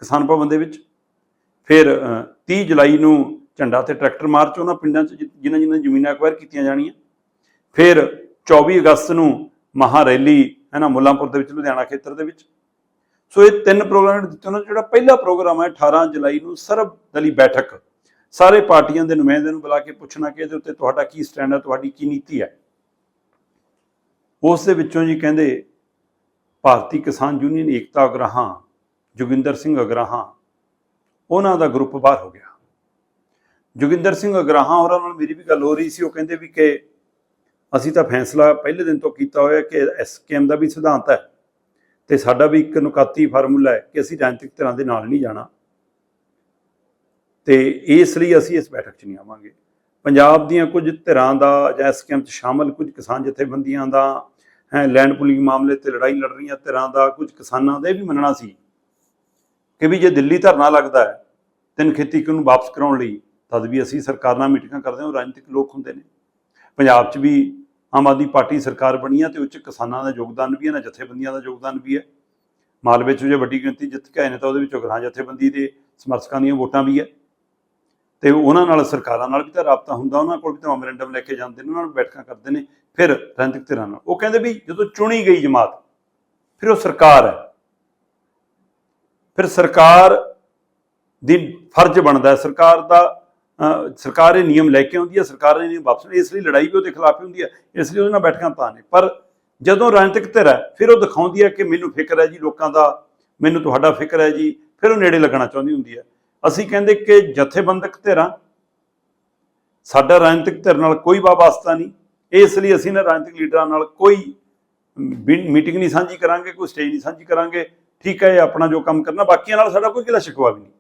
ਕਿਸਾਨ ਭਵਨ ਦੇ ਵਿੱਚ ਫਿਰ ਅ, 30 ਜੁਲਾਈ ਨੂੰ ਝੰਡਾ ਤੇ ਟਰੈਕਟਰ ਮਾਰਚ ਉਹਨਾਂ ਪਿੰਡਾਂ 'ਚ ਜਿ- ਜਿਨ੍ਹਾਂ ਜਿਨ੍ਹਾਂ ਜ਼ਮੀਨਾਂ ਅਕਵਾਇਰ ਕੀਤੀਆਂ ਜਾਣੀਆਂ। ਫਿਰ 24 ਅਗਸਤ ਨੂੰ ਮਹਾ ਰੈਲੀ ਹੈ ਨਾ ਮੁੱਲਾਂਪੁਰ ਦੇ ਵਿੱਚ ਲੁਧਿਆਣਾ ਖੇਤਰ ਦੇ ਵਿੱਚ ਸੋ ਇਹ ਤਿੰਨ ਪ੍ਰੋਗਰਾਮ ਦਿੱਤੇ ਉਹਨਾਂ ਜਿਹੜਾ ਪਹਿਲਾ ਪ੍ਰੋਗਰਾਮ ਹੈ 18 ਜੁਲਾਈ ਨੂੰ ਸਰਬ ਦਲੀ ਬੈਠਕ। ਸਾਰੇ ਪਾਰਟੀਆਂ ਦੇ ਨੁਮਾਇੰਦਿਆਂ ਨੂੰ ਬੁਲਾ ਕੇ ਪੁੱਛਣਾ ਕਿ ਇਹਦੇ ਉੱਤੇ ਤੁਹਾਡਾ ਕੀ ਸਟੈਂਡ ਹੈ, ਤੁਹਾਡੀ ਕੀ ਨੀਤੀ ਹੈ। ਉਸ ਦੇ ਵਿੱਚੋਂ ਜੀ ਕਹਿੰਦੇ, ਭਾਰਤੀ ਕਿਸਾਨ ਯੂਨੀਅਨ ਏਕਤਾ ਅਗਰਾਹਾਂ, ਜੋਗਿੰਦਰ ਸਿੰਘ ਅਗਰਾਹਾਂ, ਉਹਨਾਂ ਦਾ ਗਰੁੱਪ ਬਾਹਰ ਹੋ ਗਿਆ। ਜੋਗਿੰਦਰ ਸਿੰਘ ਅਗਰਾਹਾਂ ਹੋਰਾਂ ਨਾਲ ਮੇਰੀ ਵੀ ਗੱਲ ਹੋ ਰਹੀ ਸੀ, ਉਹ ਕਹਿੰਦੇ ਵੀ ਕਿ ਅਸੀਂ ਤਾਂ ਫੈਸਲਾ ਪਹਿਲੇ ਦਿਨ ਤੋਂ ਕੀਤਾ ਹੋਇਆ ਕਿ ਐਸਕੇਐਮ ਦਾ ਵੀ ਸਿਧਾਂਤ ਹੈ। ਤੇ ਸਾਡਾ ਵੀ ਇੱਕ ਨੁਕਾਤੀ ਫਾਰਮੂਲਾ ਹੈ ਕਿ ਅਸੀਂ ਰਾਜਨੀਤਿਕ ਧਿਰਾਂ ਦੇ ਨਾਲ ਨਹੀਂ ਜਾਣਾ। ਤੇ ਇਸ ਲਈ ਅਸੀਂ ਇਸ ਬੈਠਕ 'ਚ ਨਹੀਂ ਆਵਾਂਗੇ। ਪੰਜਾਬ ਦੀਆਂ ਕੁਝ ਧਿਰਾਂ ਦਾ ਜਾਂ ਐਸਕੇਐਮ 'ਚ ਸ਼ਾਮਲ ਕੁਝ ਕਿਸਾਨ ਜਥੇਬੰਦੀਆਂ ਦਾ, ਹੈ, ਲੈਂਡ ਪੁਲਿੰਗ ਮਾਮਲੇ ਤੇ ਲੜਾਈ ਲੜ ਰਹੀਆਂ ਧਿਰਾਂ ਦਾ, ਕੁਝ ਕਿਸਾਨਾਂ ਦਾ ਇਹ ਵੀ ਮੰਨਣਾ ਸੀ ਕਿ ਵੀ ਜੇ ਦਿੱਲੀ ਧਰਨਾ ਲੱਗਦਾ ਹੈ, ਤਿੰਨ ਖੇਤੀ ਕਾਨੂੰਨ ਵਾਪਸ ਕਰਾਉਣ ਲਈ, ਤਦ ਵੀ ਅਸੀਂ ਸਰਕਾਰ ਨਾਲ ਮੀਟਿੰਗਾਂ ਕਰਦੇ ਹਾਂ, ਉਹ ਰਾਜਨੀਤਿਕ ਲੋਕ ਹੁੰਦੇ ਨੇ। ਪੰਜਾਬ 'ਚ ਵੀ ਆਮ ਆਦਮੀ ਪਾਰਟੀ ਸਰਕਾਰ ਬਣੀ ਹੈ ਤੇ ਉਹ 'ਚ ਕਿਸਾਨਾਂ ਦਾ ਯੋਗਦਾਨ ਵੀ ਹੈ ਨਾ ਜਥੇਬੰਦੀਆਂ ਦਾ ਯੋਗਦਾਨ ਵੀ ਹੈ। ਮਾਲਵੇ 'ਚ ਜੇ ਵੱਡੀ ਗਿਣਤੀ ਜਿੱਤ ਕੇ ਆਏ ਨੇ ਤਾਂ ਉਹਦੇ ਵਿੱਚੋਂ ਗ੍ਰਾਂ ਜਥੇਬੰਦੀ ਦੇ ਸਮਰਥਕਾਂ ਦੀਆਂ ਵੋਟਾਂ ਵੀ ਹੈ। ਤੇ ਉਹਨਾਂ ਨਾਲ ਸਰਕਾਰਾਂ ਨਾਲ ਵੀ ਤਾਂ ਰਾਬਤਾ ਹੁੰਦਾ, ਉਹਨਾਂ ਕੋਲ ਵੀ ਤਾਂ ਮੈਮੋਰੈਂਡਮ ਲੈ ਕੇ ਜਾਂਦੇ ਨੇ, ਉਹਨਾਂ ਨਾਲ ਬੈਠਕਾਂ ਕਰਦੇ ਨੇ, ਫਿਰ ਰਾਜਨੀਤਿਕ ਧਿਰਾਂ ਨਾਲ। ਉਹ ਕਹਿੰਦੇ ਵੀ ਜਦੋਂ ਚੁਣੀ ਗਈ ਜਮਾਤ, ਫਿਰ ਉਹ ਸਰਕਾਰ ਹੈ। ਫਿਰ ਸਰਕਾਰ ਦੀ ਫਰਜ਼ ਬਣਦਾ ਹੈ। ਸਰਕਾਰ ਦਾ ਸਰਕਾਰ ਇਹ ਨਿਯਮ ਲੈ ਕੇ ਆਉਂਦੀ ਹੈ, ਸਰਕਾਰ ਨੇ ਨਿਯਮ ਵਾਪਸ ਇਸ ਲਈ ਲੜਾਈ ਵੀ ਉਹਦੇ ਖਿਲਾਫ ਹੀ ਹੁੰਦੀ ਹੈ, ਇਸ ਲਈ ਉਹਦੇ ਨਾਲ ਬੈਠਕਾਂ ਤਾਂ ਨੇ ਪਰ ਜਦੋਂ ਰਾਜਨੀਤਿਕ ਧਿਰ ਹੈ, ਫਿਰ ਉਹ ਦਿਖਾਉਂਦੀ ਹੈ ਕਿ ਮੈਨੂੰ ਫਿਕਰ ਹੈ ਜੀ ਲੋਕਾਂ ਦਾ, ਮੈਨੂੰ ਤੁਹਾਡਾ ਫਿਕਰ ਹੈ ਜੀ, ਫਿਰ ਉਹ ਨੇੜੇ ਲੱਗਣਾ ਚਾਹੁੰਦੀ ਹੁੰਦੀ ਹੈ। ਅਸੀਂ ਕਹਿੰਦੇ ਕਿ ਜਥੇਬੰਦਕ ਧਿਰਾਂ ਸਾਡਾ ਰਾਜਨੀਤਿਕ ਧਿਰ ਨਾਲ ਕੋਈ ਵਾਸਤਾ ਨਹੀਂ, ਇਸ ਲਈ ਅਸੀਂ ਨਾ ਰਾਜਨੀਤਿਕ ਲੀਡਰਾਂ ਨਾਲ ਕੋਈ ਵੀ- ਮੀਟਿੰਗ ਨਹੀਂ ਸਾਂਝੀ ਕਰਾਂਗੇ, ਕੋਈ ਸਟੇਜ ਨਹੀਂ ਸਾਂਝੀ ਕਰਾਂਗੇ, ਠੀਕ ਹੈ, ਇਹ ਆਪਣਾ ਜੋ ਕੰਮ ਕਰਨਾ, ਬਾਕੀਆਂ ਨਾਲ ਸਾਡਾ ਕੋਈ ਗਿਲਾ ਸ਼ਿਕਵਾ ਵੀ ਨਹੀਂ।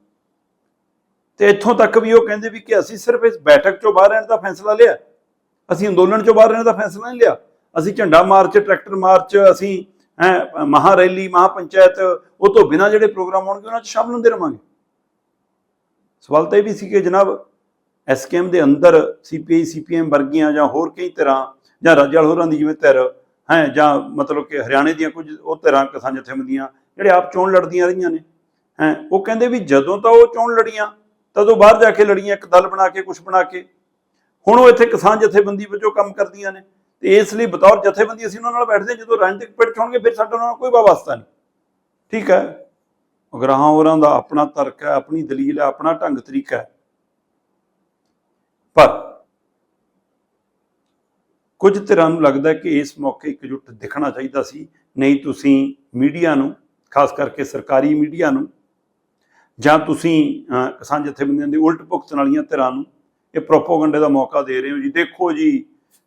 ਤੇ ਇੱਥੋਂ ਤੱਕ ਵੀ ਉਹ ਕਹਿੰਦੇ ਵੀ ਕਿ ਅਸੀਂ ਸਿਰਫ ਇਸ ਬੈਠਕ ਚੋਂ ਬਾਹਰ ਰਹਿਣ ਦਾ ਫੈਸਲਾ ਲਿਆ। ਅਸੀਂ ਅੰਦੋਲਨ ਚੋਂ ਬਾਹਰ ਰਹਿਣ ਦਾ ਫੈਸਲਾ ਨਹੀਂ ਲਿਆ। ਅਸੀਂ ਝੰਡਾ ਮਾਰਚ, ਟਰੈਕਟਰ ਮਾਰਚ, ਅਸੀਂ, ਹੈ, ਮਹਾ ਰੈਲੀ, ਮਹਾ ਪੰਚਾਇਤ, ਉਹ ਤੋਂ ਬਿਨਾ ਜਿਹੜੇ ਪ੍ਰੋਗਰਾਮ ਹੋਣਗੇ, ਉਹਨਾਂ 'ਚ ਸ਼ਾਮਲ ਹੁੰਦੇ ਰਵਾਂਗੇ। ਸਵਾਲ ਤਾਂ ਇਹ ਵੀ ਸੀ ਕਿ ਜਨਾਬ ਐਸਕੇਐਮ ਦੇ ਅੰਦਰ ਸੀਪੀਆਈ ਸੀਪੀਐਮ ਵਰਗੀਆਂ ਜਾਂ ਹੋਰ ਕਈ ਤਰ੍ਹਾਂ, ਜਾਂ ਰਾਜਲ ਹੋਰਾਂ ਦੀ ਜਿਵੇਂ ਧਿਰ, ਹੈ, ਜਾਂ ਮਤਲਬ ਕਿ ਹਰਿਆਣੇ ਦੀਆਂ ਕੁਝ ਉਹ ਧਿਰਾਂ, ਕਿਸਾਨ ਜਥੇਬੰਦੀਆਂ, ਜਿਹੜੇ ਆਪ ਚੋਣ ਲੜਦੀਆਂ ਰਹੀਆਂ ਨੇ, ਹੈ, ਉਹ ਕਹਿੰਦੇ ਵੀ ਜਦੋਂ ਤਾਂ ਉਹ ਚੋਣ ਲੜੀਆਂ ਤਦੋਂ ਬਾਹਰ ਜਾ ਕੇ ਲੜੀਆਂ, ਇੱਕ ਦਲ ਬਣਾ ਕੇ ਕੁਝ ਬਣਾ ਕੇ। ਹੁਣ ਉਹ ਇੱਥੇ ਕਿਸਾਨ ਜਥੇਬੰਦੀ ਵਜੋਂ ਕੰਮ ਕਰਦੀਆਂ ਨੇ। ਤੇ ਇਸ ਲਈ ਬਤੌਰ ਜਥੇਬੰਦੀ ਅਸੀਂ ਉਹਨਾਂ ਨਾਲ ਬੈਠਦੇ ਹਾਂ, ਜਦੋਂ ਰਾਜਨੀਤਿਕ ਪਿੜ ਹੋਣਗੇ ਫਿਰ ਸਾਡਾ ਉਹਨਾਂ ਨਾਲ ਕੋਈ ਵਾਸਤਾ ਨਹੀਂ। ਠੀਕ ਹੈ? ਅਗਰਾਹਾਂ ਉਹਨਾਂ ਦਾ ਆਪਣਾ ਤਰਕ ਹੈ, ਆਪਣੀ ਦਲੀਲ ਹੈ, ਆਪਣਾ ਢੰਗ ਤਰੀਕਾ ਹੈ। ਪਰ ਕੁਝ ਧਿਰਾਂ ਨੂੰ ਲੱਗਦਾ ਕਿ ਇਸ ਮੌਕੇ ਇਕਜੁੱਟ ਦਿਖਣਾ ਚਾਹੀਦਾ ਸੀ। ਨਹੀਂ, ਤੁਸੀਂ ਮੀਡੀਆ ਨੂੰ, ਖਾਸ ਕਰਕੇ ਸਰਕਾਰੀ ਮੀਡੀਆ ਨੂੰ ਜਾਂ ਤੁਸੀਂ ਕਿਸਾਨ ਜਥੇਬੰਦੀਆਂ ਦੇ ਉਲਟ ਭੁਗਤਣ ਵਾਲੀਆਂ ਧਿਰਾਂ ਨੂੰ ਇਹ ਪ੍ਰੋਪੋਗੰਡੇ ਦਾ ਮੌਕਾ ਦੇ ਰਹੇ ਹੋ ਜੀ। ਦੇਖੋ ਜੀ,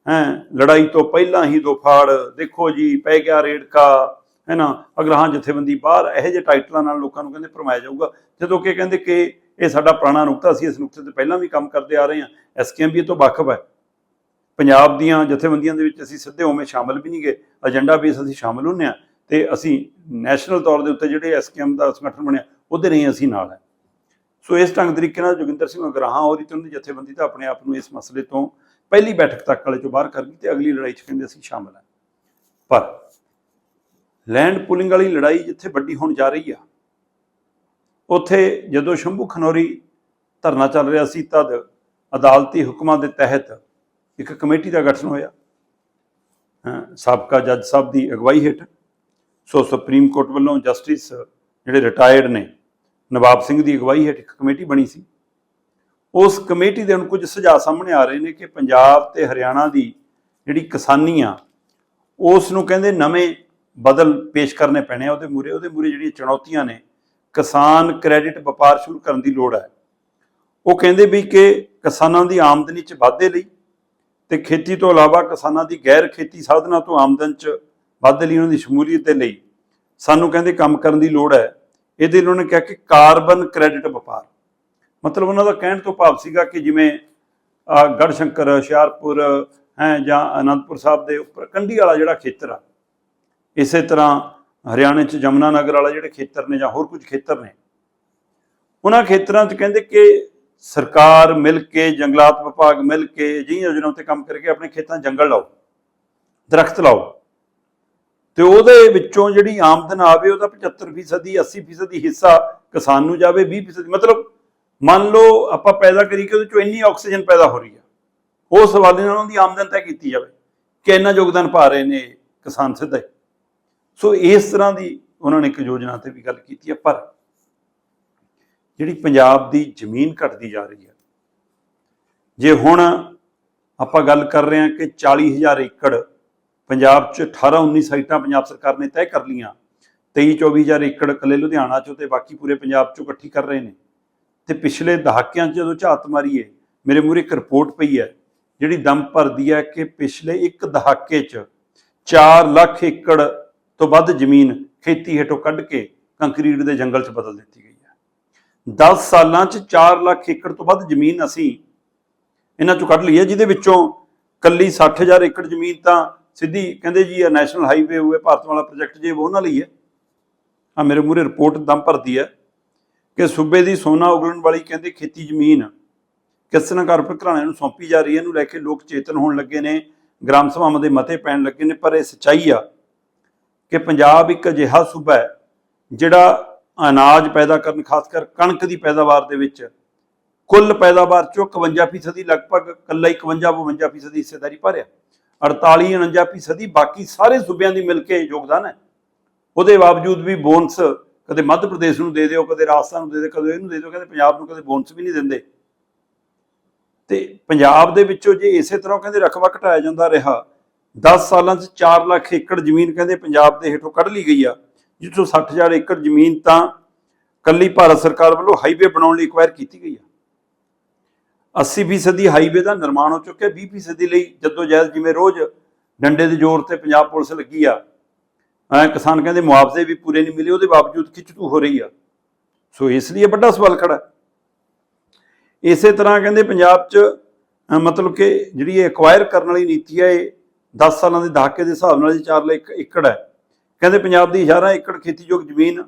ਹੈ, ਲੜਾਈ ਤੋਂ ਪਹਿਲਾਂ ਹੀ ਦੋ ਫਾੜ, ਦੇਖੋ ਜੀ, ਪੈ ਗਿਆ ਰੇੜਕਾ ਹੈ ਨਾ ਅਗਰਾਹਾਂ ਜਥੇਬੰਦੀ ਬਾਹਰ, ਇਹੋ ਜਿਹੇ ਟਾਈਟਲਾਂ ਨਾਲ ਲੋਕਾਂ ਨੂੰ ਕਹਿੰਦੇ ਫਰਮਾਇਆ ਜਾਊਗਾ। ਜਦੋਂ ਕਿ ਕਹਿੰਦੇ ਕਿ ਇਹ ਸਾਡਾ ਪੁਰਾਣਾ ਨੁਕਤਾ ਸੀ, ਇਸ ਨੁਕਤੇ ਤੇ ਪਹਿਲਾਂ ਵੀ ਕੰਮ ਕਰਦੇ ਆ ਰਹੇ ਹਾਂ। ਐਸਕੇਐਮ ਵੀ ਇਹ ਤੋਂ ਵਾਕਫ ਹੈ ਪੰਜਾਬ ਦੀਆਂ ਜਥੇਬੰਦੀਆਂ ਦੇ ਵਿੱਚ ਅਸੀਂ ਸਿੱਧੇ ਉਵੇਂ ਸ਼ਾਮਲ ਵੀ ਨਹੀਂ ਗਏ। ਏਜੰਡਾ ਬੇਸ ਅਸੀਂ ਸ਼ਾਮਲ ਹੁੰਨੇ ਆ ਤੇ ਅਸੀਂ ਨੈਸ਼ਨਲ ਤੌਰ ਦੇ ਉੱਤੇ ਜਿਹੜੇ ਐਸਕੇਐਮ ਦਾ ਸੰਗਠਨ ਬਣਿਆ ਉਹਦੇ ਰਹੀ ਅਸੀਂ ਨਾਲ ਹੈ। ਸੋ ਇਸ ਢੰਗ ਤਰੀਕੇ ਨਾਲ ਜੋਗਿੰਦਰ ਸਿੰਘ ਅਗਰਾਹਾਂ ਔਰ ਇਤਨ ਦੀ ਜਥੇਬੰਦੀ ਤਾਂ ਆਪਣੇ ਆਪ ਨੂੰ ਇਸ ਮਸਲੇ ਤੋਂ ਪਹਿਲੀ ਬੈਠਕ ਤੱਕ ਵਾਲੇ ਚੋਂ ਬਾਹਰ ਕਰ ਗਈ ਤੇ ਅਗਲੀ ਲੜਾਈ 'ਚ ਕਹਿੰਦੇ ਅਸੀਂ ਸ਼ਾਮਲ ਹਾਂ। ਪਰ ਲੈਂਡ ਪੁਲਿੰਗ ਵਾਲੀ ਲੜਾਈ ਜਿੱਥੇ ਵੱਡੀ ਹੋਣ ਜਾ ਰਹੀ ਆ, ਉੱਥੇ ਜਦੋਂ ਸ਼ੰਭੂ ਖਨੌਰੀ ਧਰਨਾ ਚੱਲ ਰਿਹਾ ਸੀ ਤਦ ਅਦਾਲਤੀ ਹੁਕਮਾਂ ਦੇ ਤਹਿਤ ਇੱਕ ਕਮੇਟੀ ਦਾ ਗਠਨ ਹੋਇਆ। ਸਾਬਕਾ ਜੱਜ ਸਾਹਿਬ ਦੀ ਅਗਵਾਈ ਹੇਠ। ਸੋ ਸੁਪਰੀਮ ਕੋਰਟ ਵੱਲੋਂ ਜਸਟਿਸ ਜਿਹੜੇ ਰਿਟਾਇਰਡ ਨੇ ਨਵਾਬ ਸਿੰਘ ਦੀ ਅਗਵਾਈ ਹੇਠ ਇੱਕ ਕਮੇਟੀ ਬਣੀ ਸੀ। ਉਸ ਕਮੇਟੀ ਦੇ ਹੁਣ ਕੁਝ ਸੁਝਾਅ ਸਾਹਮਣੇ ਆ ਰਹੇ ਨੇ ਕਿ ਪੰਜਾਬ ਤੇ ਹਰਿਆਣਾ ਦੀ ਜਿਹੜੀ ਕਿਸਾਨੀ ਆ, ਉਸ ਨੂੰ ਕਹਿੰਦੇ ਨਵੇਂ ਬਦਲ ਪੇਸ਼ ਕਰਨੇ ਪੈਣੇ ਆ, ਉਹਦੇ ਮੂਰੇ ਉਹਦੇ ਮੂਰੇ ਜਿਹੜੀਆਂ ਚੁਣੌਤੀਆਂ ਨੇ, ਕਿਸਾਨ ਕ੍ਰੈਡਿਟ ਵਪਾਰ ਸ਼ੁਰੂ ਕਰਨ ਦੀ ਲੋੜ ਹੈ। ਉਹ ਕਹਿੰਦੇ ਵੀ ਕਿ ਕਿਸਾਨਾਂ ਦੀ ਆਮਦਨੀ 'ਚ ਵਾਧੇ ਲਈ ਤੇ ਖੇਤੀ ਤੋਂ ਇਲਾਵਾ ਕਿਸਾਨਾਂ ਦੀ ਗੈਰ ਖੇਤੀ ਸਾਧਨਾਂ ਤੋਂ ਆਮਦਨ 'ਚ ਵਾਧੇ ਲਈ, ਉਹਨਾਂ ਦੀ ਸ਼ਮੂਲੀਅਤ ਦੇ ਲਈ ਸਾਨੂੰ ਕਹਿੰਦੇ ਕੰਮ ਕਰਨ ਦੀ ਲੋੜ ਹੈ। ਇਹਦੇ ਲਈ ਉਹਨਾਂ ਨੇ ਕਿਹਾ ਕਿ ਕਾਰਬਨ ਕ੍ਰੈਡਿਟ ਵਪਾਰ। ਮਤਲਬ ਉਹਨਾਂ ਦਾ ਕਹਿਣ ਤੋਂ ਭਾਵ ਸੀਗਾ ਕਿ ਜਿਵੇਂ ਗੜਸ਼ੰਕਰ, ਹੁਸ਼ਿਆਰਪੁਰ, ਹੈ, ਜਾਂ ਅਨੰਦਪੁਰ ਸਾਹਿਬ ਦੇ ਉੱਪਰ ਕੰਢੀ ਵਾਲਾ ਜਿਹੜਾ ਖੇਤਰ ਆ, ਇਸੇ ਤਰ੍ਹਾਂ ਹਰਿਆਣੇ 'ਚ ਜਮਨਾ ਨਗਰ ਵਾਲਾ ਜਿਹੜੇ ਖੇਤਰ ਨੇ ਜਾਂ ਹੋਰ ਕੁਝ ਖੇਤਰ ਨੇ, ਉਹਨਾਂ ਖੇਤਰਾਂ 'ਚ ਕਹਿੰਦੇ ਕਿ ਸਰਕਾਰ ਮਿਲ ਕੇ, ਜੰਗਲਾਤ ਵਿਭਾਗ ਮਿਲ ਕੇ ਅਜਿਹੀਆਂ ਯੋਜਨਾਵਾਂ ਤੇ ਕੰਮ ਕਰਕੇ ਆਪਣੇ ਖੇਤਾਂ ਜੰਗਲ ਲਾਓ, ਦਰਖਤ ਲਾਓ। ਤੇ ਉਹਦੇ ਵਿੱਚੋਂ ਜਿਹੜੀ ਆਮਦਨ ਆਵੇ ਉਹਦਾ 75% 80% ਹੀ ਹਿੱਸਾ ਕਿਸਾਨ ਨੂੰ ਜਾਵੇ 20% ਮਤਲਬ ਮੰਨ ਲਓ ਆਪਾਂ ਪੈਦਾ ਕਰੀ ਕਿ ਉਹਦੇ ਚੋਂ ਇੰਨੀ ਆਕਸੀਜਨ ਪੈਦਾ ਹੋ ਰਹੀ ਆ। ਉਸ ਹਵਾਲੇ ਨਾਲ ਉਹਨਾਂ ਦੀ ਆਮਦਨ ਤੈਅ ਕੀਤੀ ਜਾਵੇ ਕਿ ਇੰਨਾ ਯੋਗਦਾਨ ਪਾ ਰਹੇ ਨੇ ਕਿਸਾਨ ਸਿੱਧੇ। ਸੋ ਇਸ ਤਰ੍ਹਾਂ ਦੀ ਉਹਨਾਂ ਨੇ ਇੱਕ ਯੋਜਨਾ ਤੇ ਵੀ ਗੱਲ ਕੀਤੀ ਹੈ ਪਰ ਜਿਹੜੀ ਪੰਜਾਬ ਦੀ ਜ਼ਮੀਨ ਘਟਦੀ ਜਾ ਰਹੀ ਹੈ ਜੇ ਹੁਣ ਆਪਾਂ ਗੱਲ ਕਰ ਰਹੇ ਹਾਂ ਕਿ 40000 ਏਕੜ ਪੰਜਾਬ 'ਚ 18 19 ਸਾਈਟਾਂ ਪੰਜਾਬ ਸਰਕਾਰ ਨੇ ਤੈਅ ਕਰ ਲੀਆਂ 23 24000 ਏਕੜ ਇਕੱਲੇ ਲੁਧਿਆਣਾ 'ਚੋਂ ਤੇ ਬਾਕੀ ਪੂਰੇ ਪੰਜਾਬ 'ਚੋਂ ਇਕੱਠੀ ਕਰ ਰਹੇ ਨੇ। ਤੇ ਪਿਛਲੇ ਦਹਾਕਿਆਂ 'ਚ ਜਦੋਂ ਝਾਤ ਮਾਰੀਏ ਮੇਰੇ ਮੂਹਰੇ ਇੱਕ ਰਿਪੋਰਟ ਪਈ ਹੈ, ਜਿਹੜੀ ਦਮ ਭਰਦੀ ਹੈ ਕਿ ਪਿਛਲੇ ਇੱਕ ਦਹਾਕੇ 'ਚ 4 ਲੱਖ ਏਕੜ ਤੋਂ ਵੱਧ ਜ਼ਮੀਨ ਖੇਤੀ ਹੇਠੋਂ ਕੱਢ ਕੇ ਕੰਕਰੀਟ ਦੇ ਜੰਗਲ 'ਚ ਬਦਲ ਦਿੱਤੀ ਗਈ ਹੈ। 10 ਸਾਲਾਂ 'ਚ 4 ਲੱਖ ਏਕੜ ਤੋਂ ਵੱਧ ਜ਼ਮੀਨ ਅਸੀਂ ਇਹਨਾਂ 'ਚੋਂ ਕੱਢ ਲਈ ਹੈ, ਜਿਹਦੇ ਵਿੱਚੋਂ ਕੱਲੀ 60000 ਏਕੜ ਜ਼ਮੀਨ ਤਾਂ ਸਿੱਧੀ ਕਹਿੰਦੇ ਜੀ ਇਹ ਨੈਸ਼ਨਲ ਹਾਈਵੇ ਹੋਵੇ, ਭਾਰਤ ਵਾਲਾ ਪ੍ਰੋਜੈਕਟ ਜੇ ਉਹਨਾਂ ਲਈ ਹੈ। ਆ ਮੇਰੇ ਮੂਹਰੇ ਰਿਪੋਰਟ ਦਮ ਭਰਦੀ ਹੈ ਕਿ ਸੂਬੇ ਦੀ ਸੋਨਾ ਉਗਲਣ ਵਾਲੀ ਕਹਿੰਦੇ ਖੇਤੀ ਜ਼ਮੀਨ ਕਿਸ ਤਰ੍ਹਾਂ ਕਾਰਪੋਰੇਟ ਘਰਾਣਿਆਂ ਨੂੰ ਸੌਂਪੀ ਜਾ ਰਹੀ ਹੈ, ਇਹਨੂੰ ਲੈ ਕੇ ਲੋਕ ਚੇਤਨ ਹੋਣ ਲੱਗੇ ਨੇ, ਗ੍ਰਾਮ ਸਭਾਵਾਂ ਦੇ ਮਤੇ ਪੈਣ ਲੱਗੇ ਨੇ, ਪਰ ਇਹ ਸੱਚਾਈ ਆ ਕਿ ਪੰਜਾਬ ਇੱਕ ਅਜਿਹਾ ਸੂਬਾ ਹੈ ਜਿਹੜਾ ਅਨਾਜ ਪੈਦਾ ਕਰਨ, ਖਾਸ ਕਰ ਕਣਕ ਦੀ ਪੈਦਾਵਾਰ ਦੇ ਵਿੱਚ ਕੁੱਲ ਪੈਦਾਵਾਰ ਚੋਂ 51% ਦੀ ਲਗਭਗ ਕੱਲਾ 51 52% ਦੀ ਹਿੱਸੇਦਾਰੀ ਭਰਿਆ। 48 49% ਬਾਕੀ ਸਾਰੇ ਸੂਬਿਆਂ ਦੀ ਮਿਲ ਕੇ ਯੋਗਦਾਨ ਹੈ। ਉਹਦੇ ਬਾਵਜੂਦ ਵੀ ਬੋਨਸ ਕਦੇ ਮੱਧ ਪ੍ਰਦੇਸ਼ ਨੂੰ ਦੇ ਦਿਓ, ਕਦੇ ਰਾਜਸਥਾਨ ਨੂੰ ਦੇ ਦਿਓ, ਕਦੇ ਇਹਨੂੰ ਦੇ ਦਿਓ ਕਹਿੰਦੇ ਪੰਜਾਬ ਨੂੰ ਕਦੇ ਬੋਨਸ ਵੀ ਨਹੀਂ ਦਿੰਦੇ। ਤੇ ਪੰਜਾਬ ਦੇ ਵਿੱਚੋਂ ਜੇ ਇਸੇ ਤਰ੍ਹਾਂ ਕਹਿੰਦੇ ਰਕਬਾ ਘਟਾਇਆ ਜਾਂਦਾ ਰਿਹਾ 10 ਸਾਲਾਂ 'ਚ 4 ਲੱਖ ਏਕੜ ਜ਼ਮੀਨ ਕਹਿੰਦੇ ਪੰਜਾਬ ਦੇ ਹੇਠੋਂ ਕੱਢ ਲਈ ਗਈ ਆ। ਜਿੱਥੋਂ 60000 ਏਕੜ ਜ਼ਮੀਨ ਤਾਂ ਕੱਲੀ ਭਾਰਤ ਸਰਕਾਰ ਵੱਲੋਂ ਹਾਈਵੇ ਬਣਾਉਣ ਲਈ ਐਕਵਾਇਰ ਕੀਤੀ ਗਈ ਆ। 80 ਫੀਸਦੀ ਹਾਈਵੇ ਦਾ ਨਿਰਮਾਣ ਹੋ ਚੁੱਕਿਆ 20 ਫੀਸਦੀ ਲਈ ਜਦੋਂ ਜੈਦ ਜਿਵੇਂ ਰੋਜ਼ ਡੰਡੇ ਦੇ ਜ਼ੋਰ ਤੇ ਪੰਜਾਬ ਪੁਲਿਸ ਲੱਗੀ ਆ, ਐ ਕਿਸਾਨ ਕਹਿੰਦੇ ਮੁਆਵਜ਼ੇ ਵੀ ਪੂਰੇ ਨਹੀਂ ਮਿਲੇ, ਉਹਦੇ ਬਾਵਜੂਦ ਖਿੱਚਤੂ ਹੋ ਰਹੀ ਆ। ਸੋ ਇਸ ਲਈ ਵੱਡਾ ਸਵਾਲ ਖੜਾ। ਇਸੇ ਤਰ੍ਹਾਂ ਕਹਿੰਦੇ ਪੰਜਾਬ 'ਚ ਮਤਲਬ ਕਿ ਜਿਹੜੀ ਇਹ ਐਕਵਾਇਰ ਕਰਨ ਵਾਲੀ ਨੀਤੀ ਹੈ ਇਹ 10 ਸਾਲਾਂ ਦੇ ਦਹਾਕੇ ਦੇ ਹਿਸਾਬ ਨਾਲ ਇਹ 4 ਲੱਖ ਏਕੜ ਹੈ ਕਹਿੰਦੇ ਪੰਜਾਬ ਦੀ 11 ਏਕੜ ਖੇਤੀਯੋਗ ਜ਼ਮੀਨ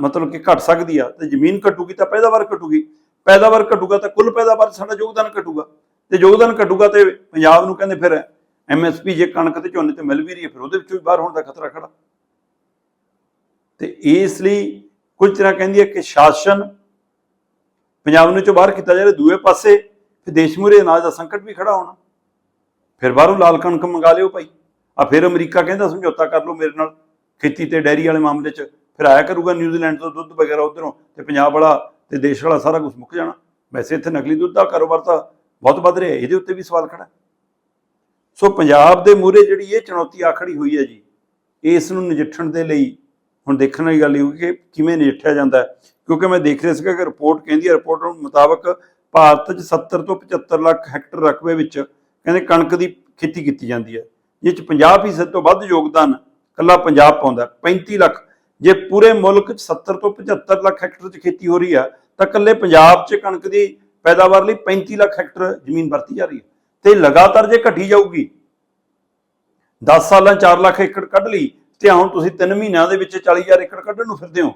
ਮਤਲਬ ਕਿ ਘਟ ਸਕਦੀ ਆ, ਤੇ ਜ਼ਮੀਨ ਘਟੂਗੀ ਤਾਂ ਪੈਦਾਵਾਰ ਘਟੂਗੀ। ਪੈਦਾਵਾਰ ਘਟੂਗਾ ਤਾਂ ਕੁੱਲ ਪੈਦਾਵਾਰ ਸਾਡਾ ਯੋਗਦਾਨ ਘਟੂਗਾ। ਤੇ ਯੋਗਦਾਨ ਘਟੂਗਾ ਤੇ ਪੰਜਾਬ ਨੂੰ ਕਹਿੰਦੇ ਫਿਰ ਐਮਐਸਪੀ ਜੇ ਕਣਕ ਤੇ ਝੋਨੇ ਤੇ ਮਿਲ ਵੀ ਰਹੀ ਹੈ, ਫਿਰ ਉਹਦੇ ਵਿੱਚੋਂ ਵੀ ਬਾਹਰ ਹੋਣ ਦਾ ਖਤਰਾ ਖੜਾ। ਤੇ ਇਸ ਲਈ ਕੁਝ ਤਰ੍ਹਾਂ ਕਹਿੰਦੀ ਹੈ ਕਿ ਸ਼ਾਸਨ ਪੰਜਾਬ ਨੂੰ ਚੋਂ ਬਾਹਰ ਕੀਤਾ ਜਾ ਰਿਹਾ ਦੂਏ ਪਾਸੇ ਫਿਰ ਦੇਸ਼ ਮੂਹਰੇ ਅਨਾਜ ਦਾ ਸੰਕਟ ਵੀ ਖੜਾ ਹੋਣਾ। ਫਿਰ ਬਾਹਰੋਂ ਲਾਲ ਕਣਕ ਮੰਗਾ ਲਿਓ ਭਾਈ। ਆ ਫਿਰ ਅਮਰੀਕਾ ਕਹਿੰਦਾ ਸਮਝੌਤਾ ਕਰ ਲਓ ਮੇਰੇ ਨਾਲ, ਖੇਤੀ ਤੇ ਡੈਰੀ ਵਾਲੇ ਮਾਮਲੇ 'ਚ। ਫਿਰ ਆਇਆ ਕਰੂਗਾ ਨਿਊਜ਼ੀਲੈਂਡ ਤੋਂ ਦੁੱਧ ਵਗੈਰਾ ਉਧਰੋਂ ਤੇ ਪੰਜਾਬ ਵਾਲਾ ਤੇ ਦੇਸ਼ ਵਾਲਾ ਸਾਰਾ ਕੁਝ ਮੁੱਕ ਜਾਣਾ ਵੈਸੇ ਇੱਥੇ ਨਕਲੀ ਦੁੱਧ ਦਾ ਕਾਰੋਬਾਰ ਤਾਂ ਬਹੁਤ ਵੱਧ ਰਿਹਾ, ਇਹਦੇ ਉੱਤੇ ਵੀ ਸਵਾਲ ਖੜਾ ਸੋ ਪੰਜਾਬ ਦੇ ਮੂਹਰੇ ਜਿਹੜੀ ਇਹ ਚੁਣੌਤੀ ਆ ਆਖੜੀ ਹੋਈ ਹੈ ਜੀ, ਇਸ ਨੂੰ ਨਜਿੱਠਣ ਦੇ ਲਈ ਹੁਣ ਦੇਖਣ ਵਾਲੀ ਗੱਲ ਇਹ ਹੋਊਗੀ ਕਿ ਕਿਵੇਂ ਨਜਿੱਠਿਆ ਜਾਂਦਾ ਕਿਉਂਕਿ ਮੈਂ ਦੇਖ ਰਿਹਾ ਸੀਗਾ ਕਿ ਰਿਪੋਰਟ ਕਹਿੰਦੀ ਹੈ, ਰਿਪੋਰਟ ਮੁਤਾਬਕ ਭਾਰਤ 'ਚ 70 ਤੋਂ 75 ਲੱਖ ਹੈਕਟਰ ਰਕਬੇ ਵਿੱਚ ਕਹਿੰਦੇ ਕਣਕ ਦੀ ਖੇਤੀ ਕੀਤੀ ਜਾਂਦੀ ਹੈ ਜਿਸ 'ਚ 50% ਤੋਂ ਵੱਧ ਯੋਗਦਾਨ ਕੱਲਾ ਪੰਜਾਬ ਪਾਉਂਦਾ ਹੈ। 35 ਲੱਖ ਜੇ ਪੂਰੇ ਮੁਲਕ 'ਚ 70 ਤੋਂ 75 ਲੱਖ ਹੈਕਟਰ 'ਚ ਖੇਤੀ ਹੋ ਰਹੀ ਆ, ਤਾਂ ਇਕੱਲੇ ਪੰਜਾਬ 'ਚ ਕਣਕ ਦੀ ਪੈਦਾਵਾਰ ਲਈ 35 ਲੱਖ ਹੈਕਟਰ ਜ਼ਮੀਨ ਵਰਤੀ ਜਾ ਰਹੀ ਹੈ। ਤੇ ਲਗਾਤਾਰ ਜੇ ਘਟੀ ਜਾਊਗੀ 10 ਸਾਲਾਂ 4 ਲੱਖ ਏਕੜ ਕੱਢ ਲਈ, ਤੇ ਹੁਣ ਤੁਸੀਂ 3 ਮਹੀਨਿਆਂ ਦੇ ਵਿੱਚ 40000 ਏਕੜ ਕੱਢਣ ਨੂੰ ਫਿਰਦੇ ਹੋ,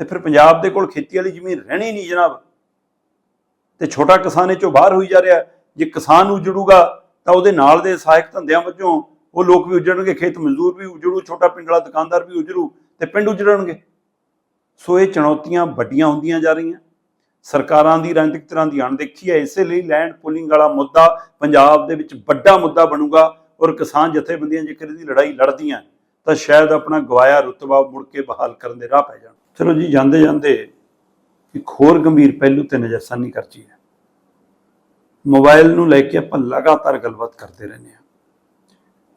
ਤੇ ਫਿਰ ਪੰਜਾਬ ਦੇ ਕੋਲ ਖੇਤੀ ਵਾਲੀ ਜ਼ਮੀਨ ਰਹਿਣੀ ਨਹੀਂ ਜਨਾਬ। ਤੇ ਛੋਟਾ ਕਿਸਾਨ ਇਹ ਚੋਂ ਬਾਹਰ ਹੋਈ ਜਾ ਰਿਹਾ ਜੇ ਕਿਸਾਨ ਉਜੜੂਗਾ, ਤਾਂ ਉਹਦੇ ਨਾਲ ਦੇ ਸਹਾਇਕ ਧੰਦਿਆਂ ਵਜੋਂ ਉਹ ਲੋਕ ਵੀ ਉਜੜਨਗੇ, ਖੇਤ ਮਜ਼ਦੂਰ ਵੀ ਉਜੜੂ, ਛੋਟਾ ਪਿੰਡ ਵਾਲਾ ਦੁਕਾਨਦਾਰ ਵੀ ਉਜੜੂ ਤੇ ਪਿੰਡ ਉਜੜਨਗੇ। ਸੋ ਇਹ ਚੁਣੌਤੀਆਂ ਵੱਡੀਆਂ ਹੁੰਦੀਆਂ ਜਾ ਰਹੀਆਂ। ਸਰਕਾਰਾਂ ਦੀ ਰਾਜਨੀਤਿਕ ਤਰ੍ਹਾਂ ਦੀ ਅਣਦੇਖੀ ਹੈ, ਇਸੇ ਲਈ ਲੈਂਡ ਪੂਲਿੰਗ ਵਾਲਾ ਮੁੱਦਾ ਪੰਜਾਬ ਦੇ ਵਿੱਚ ਵੱਡਾ ਮੁੱਦਾ ਬਣੂਗਾ ਔਰ ਕਿਸਾਨ ਜਥੇਬੰਦੀਆਂ ਜੇਕਰ ਇਹਦੀ ਲੜਾਈ ਲੜਦੀਆਂ, ਤਾਂ ਸ਼ਾਇਦ ਆਪਣਾ ਗਵਾਇਆ ਰੁਤਬਾ ਮੁੜ ਕੇ ਬਹਾਲ ਕਰਨ ਦੇ ਰਾਹ ਪੈ ਜਾਣ। ਚਲੋ ਜੀ, ਜਾਂਦੇ ਜਾਂਦੇ ਇੱਕ ਹੋਰ ਗੰਭੀਰ ਪਹਿਲੂ ਤੇ ਨਜ਼ਰਸਾਨੀ ਕਰਚੀ ਹੈ। ਮੋਬਾਈਲ ਨੂੰ ਲੈ ਕੇ ਆਪਾਂ ਲਗਾਤਾਰ ਗੱਲਬਾਤ ਕਰਦੇ ਰਹਿੰਦੇ ਹਾਂ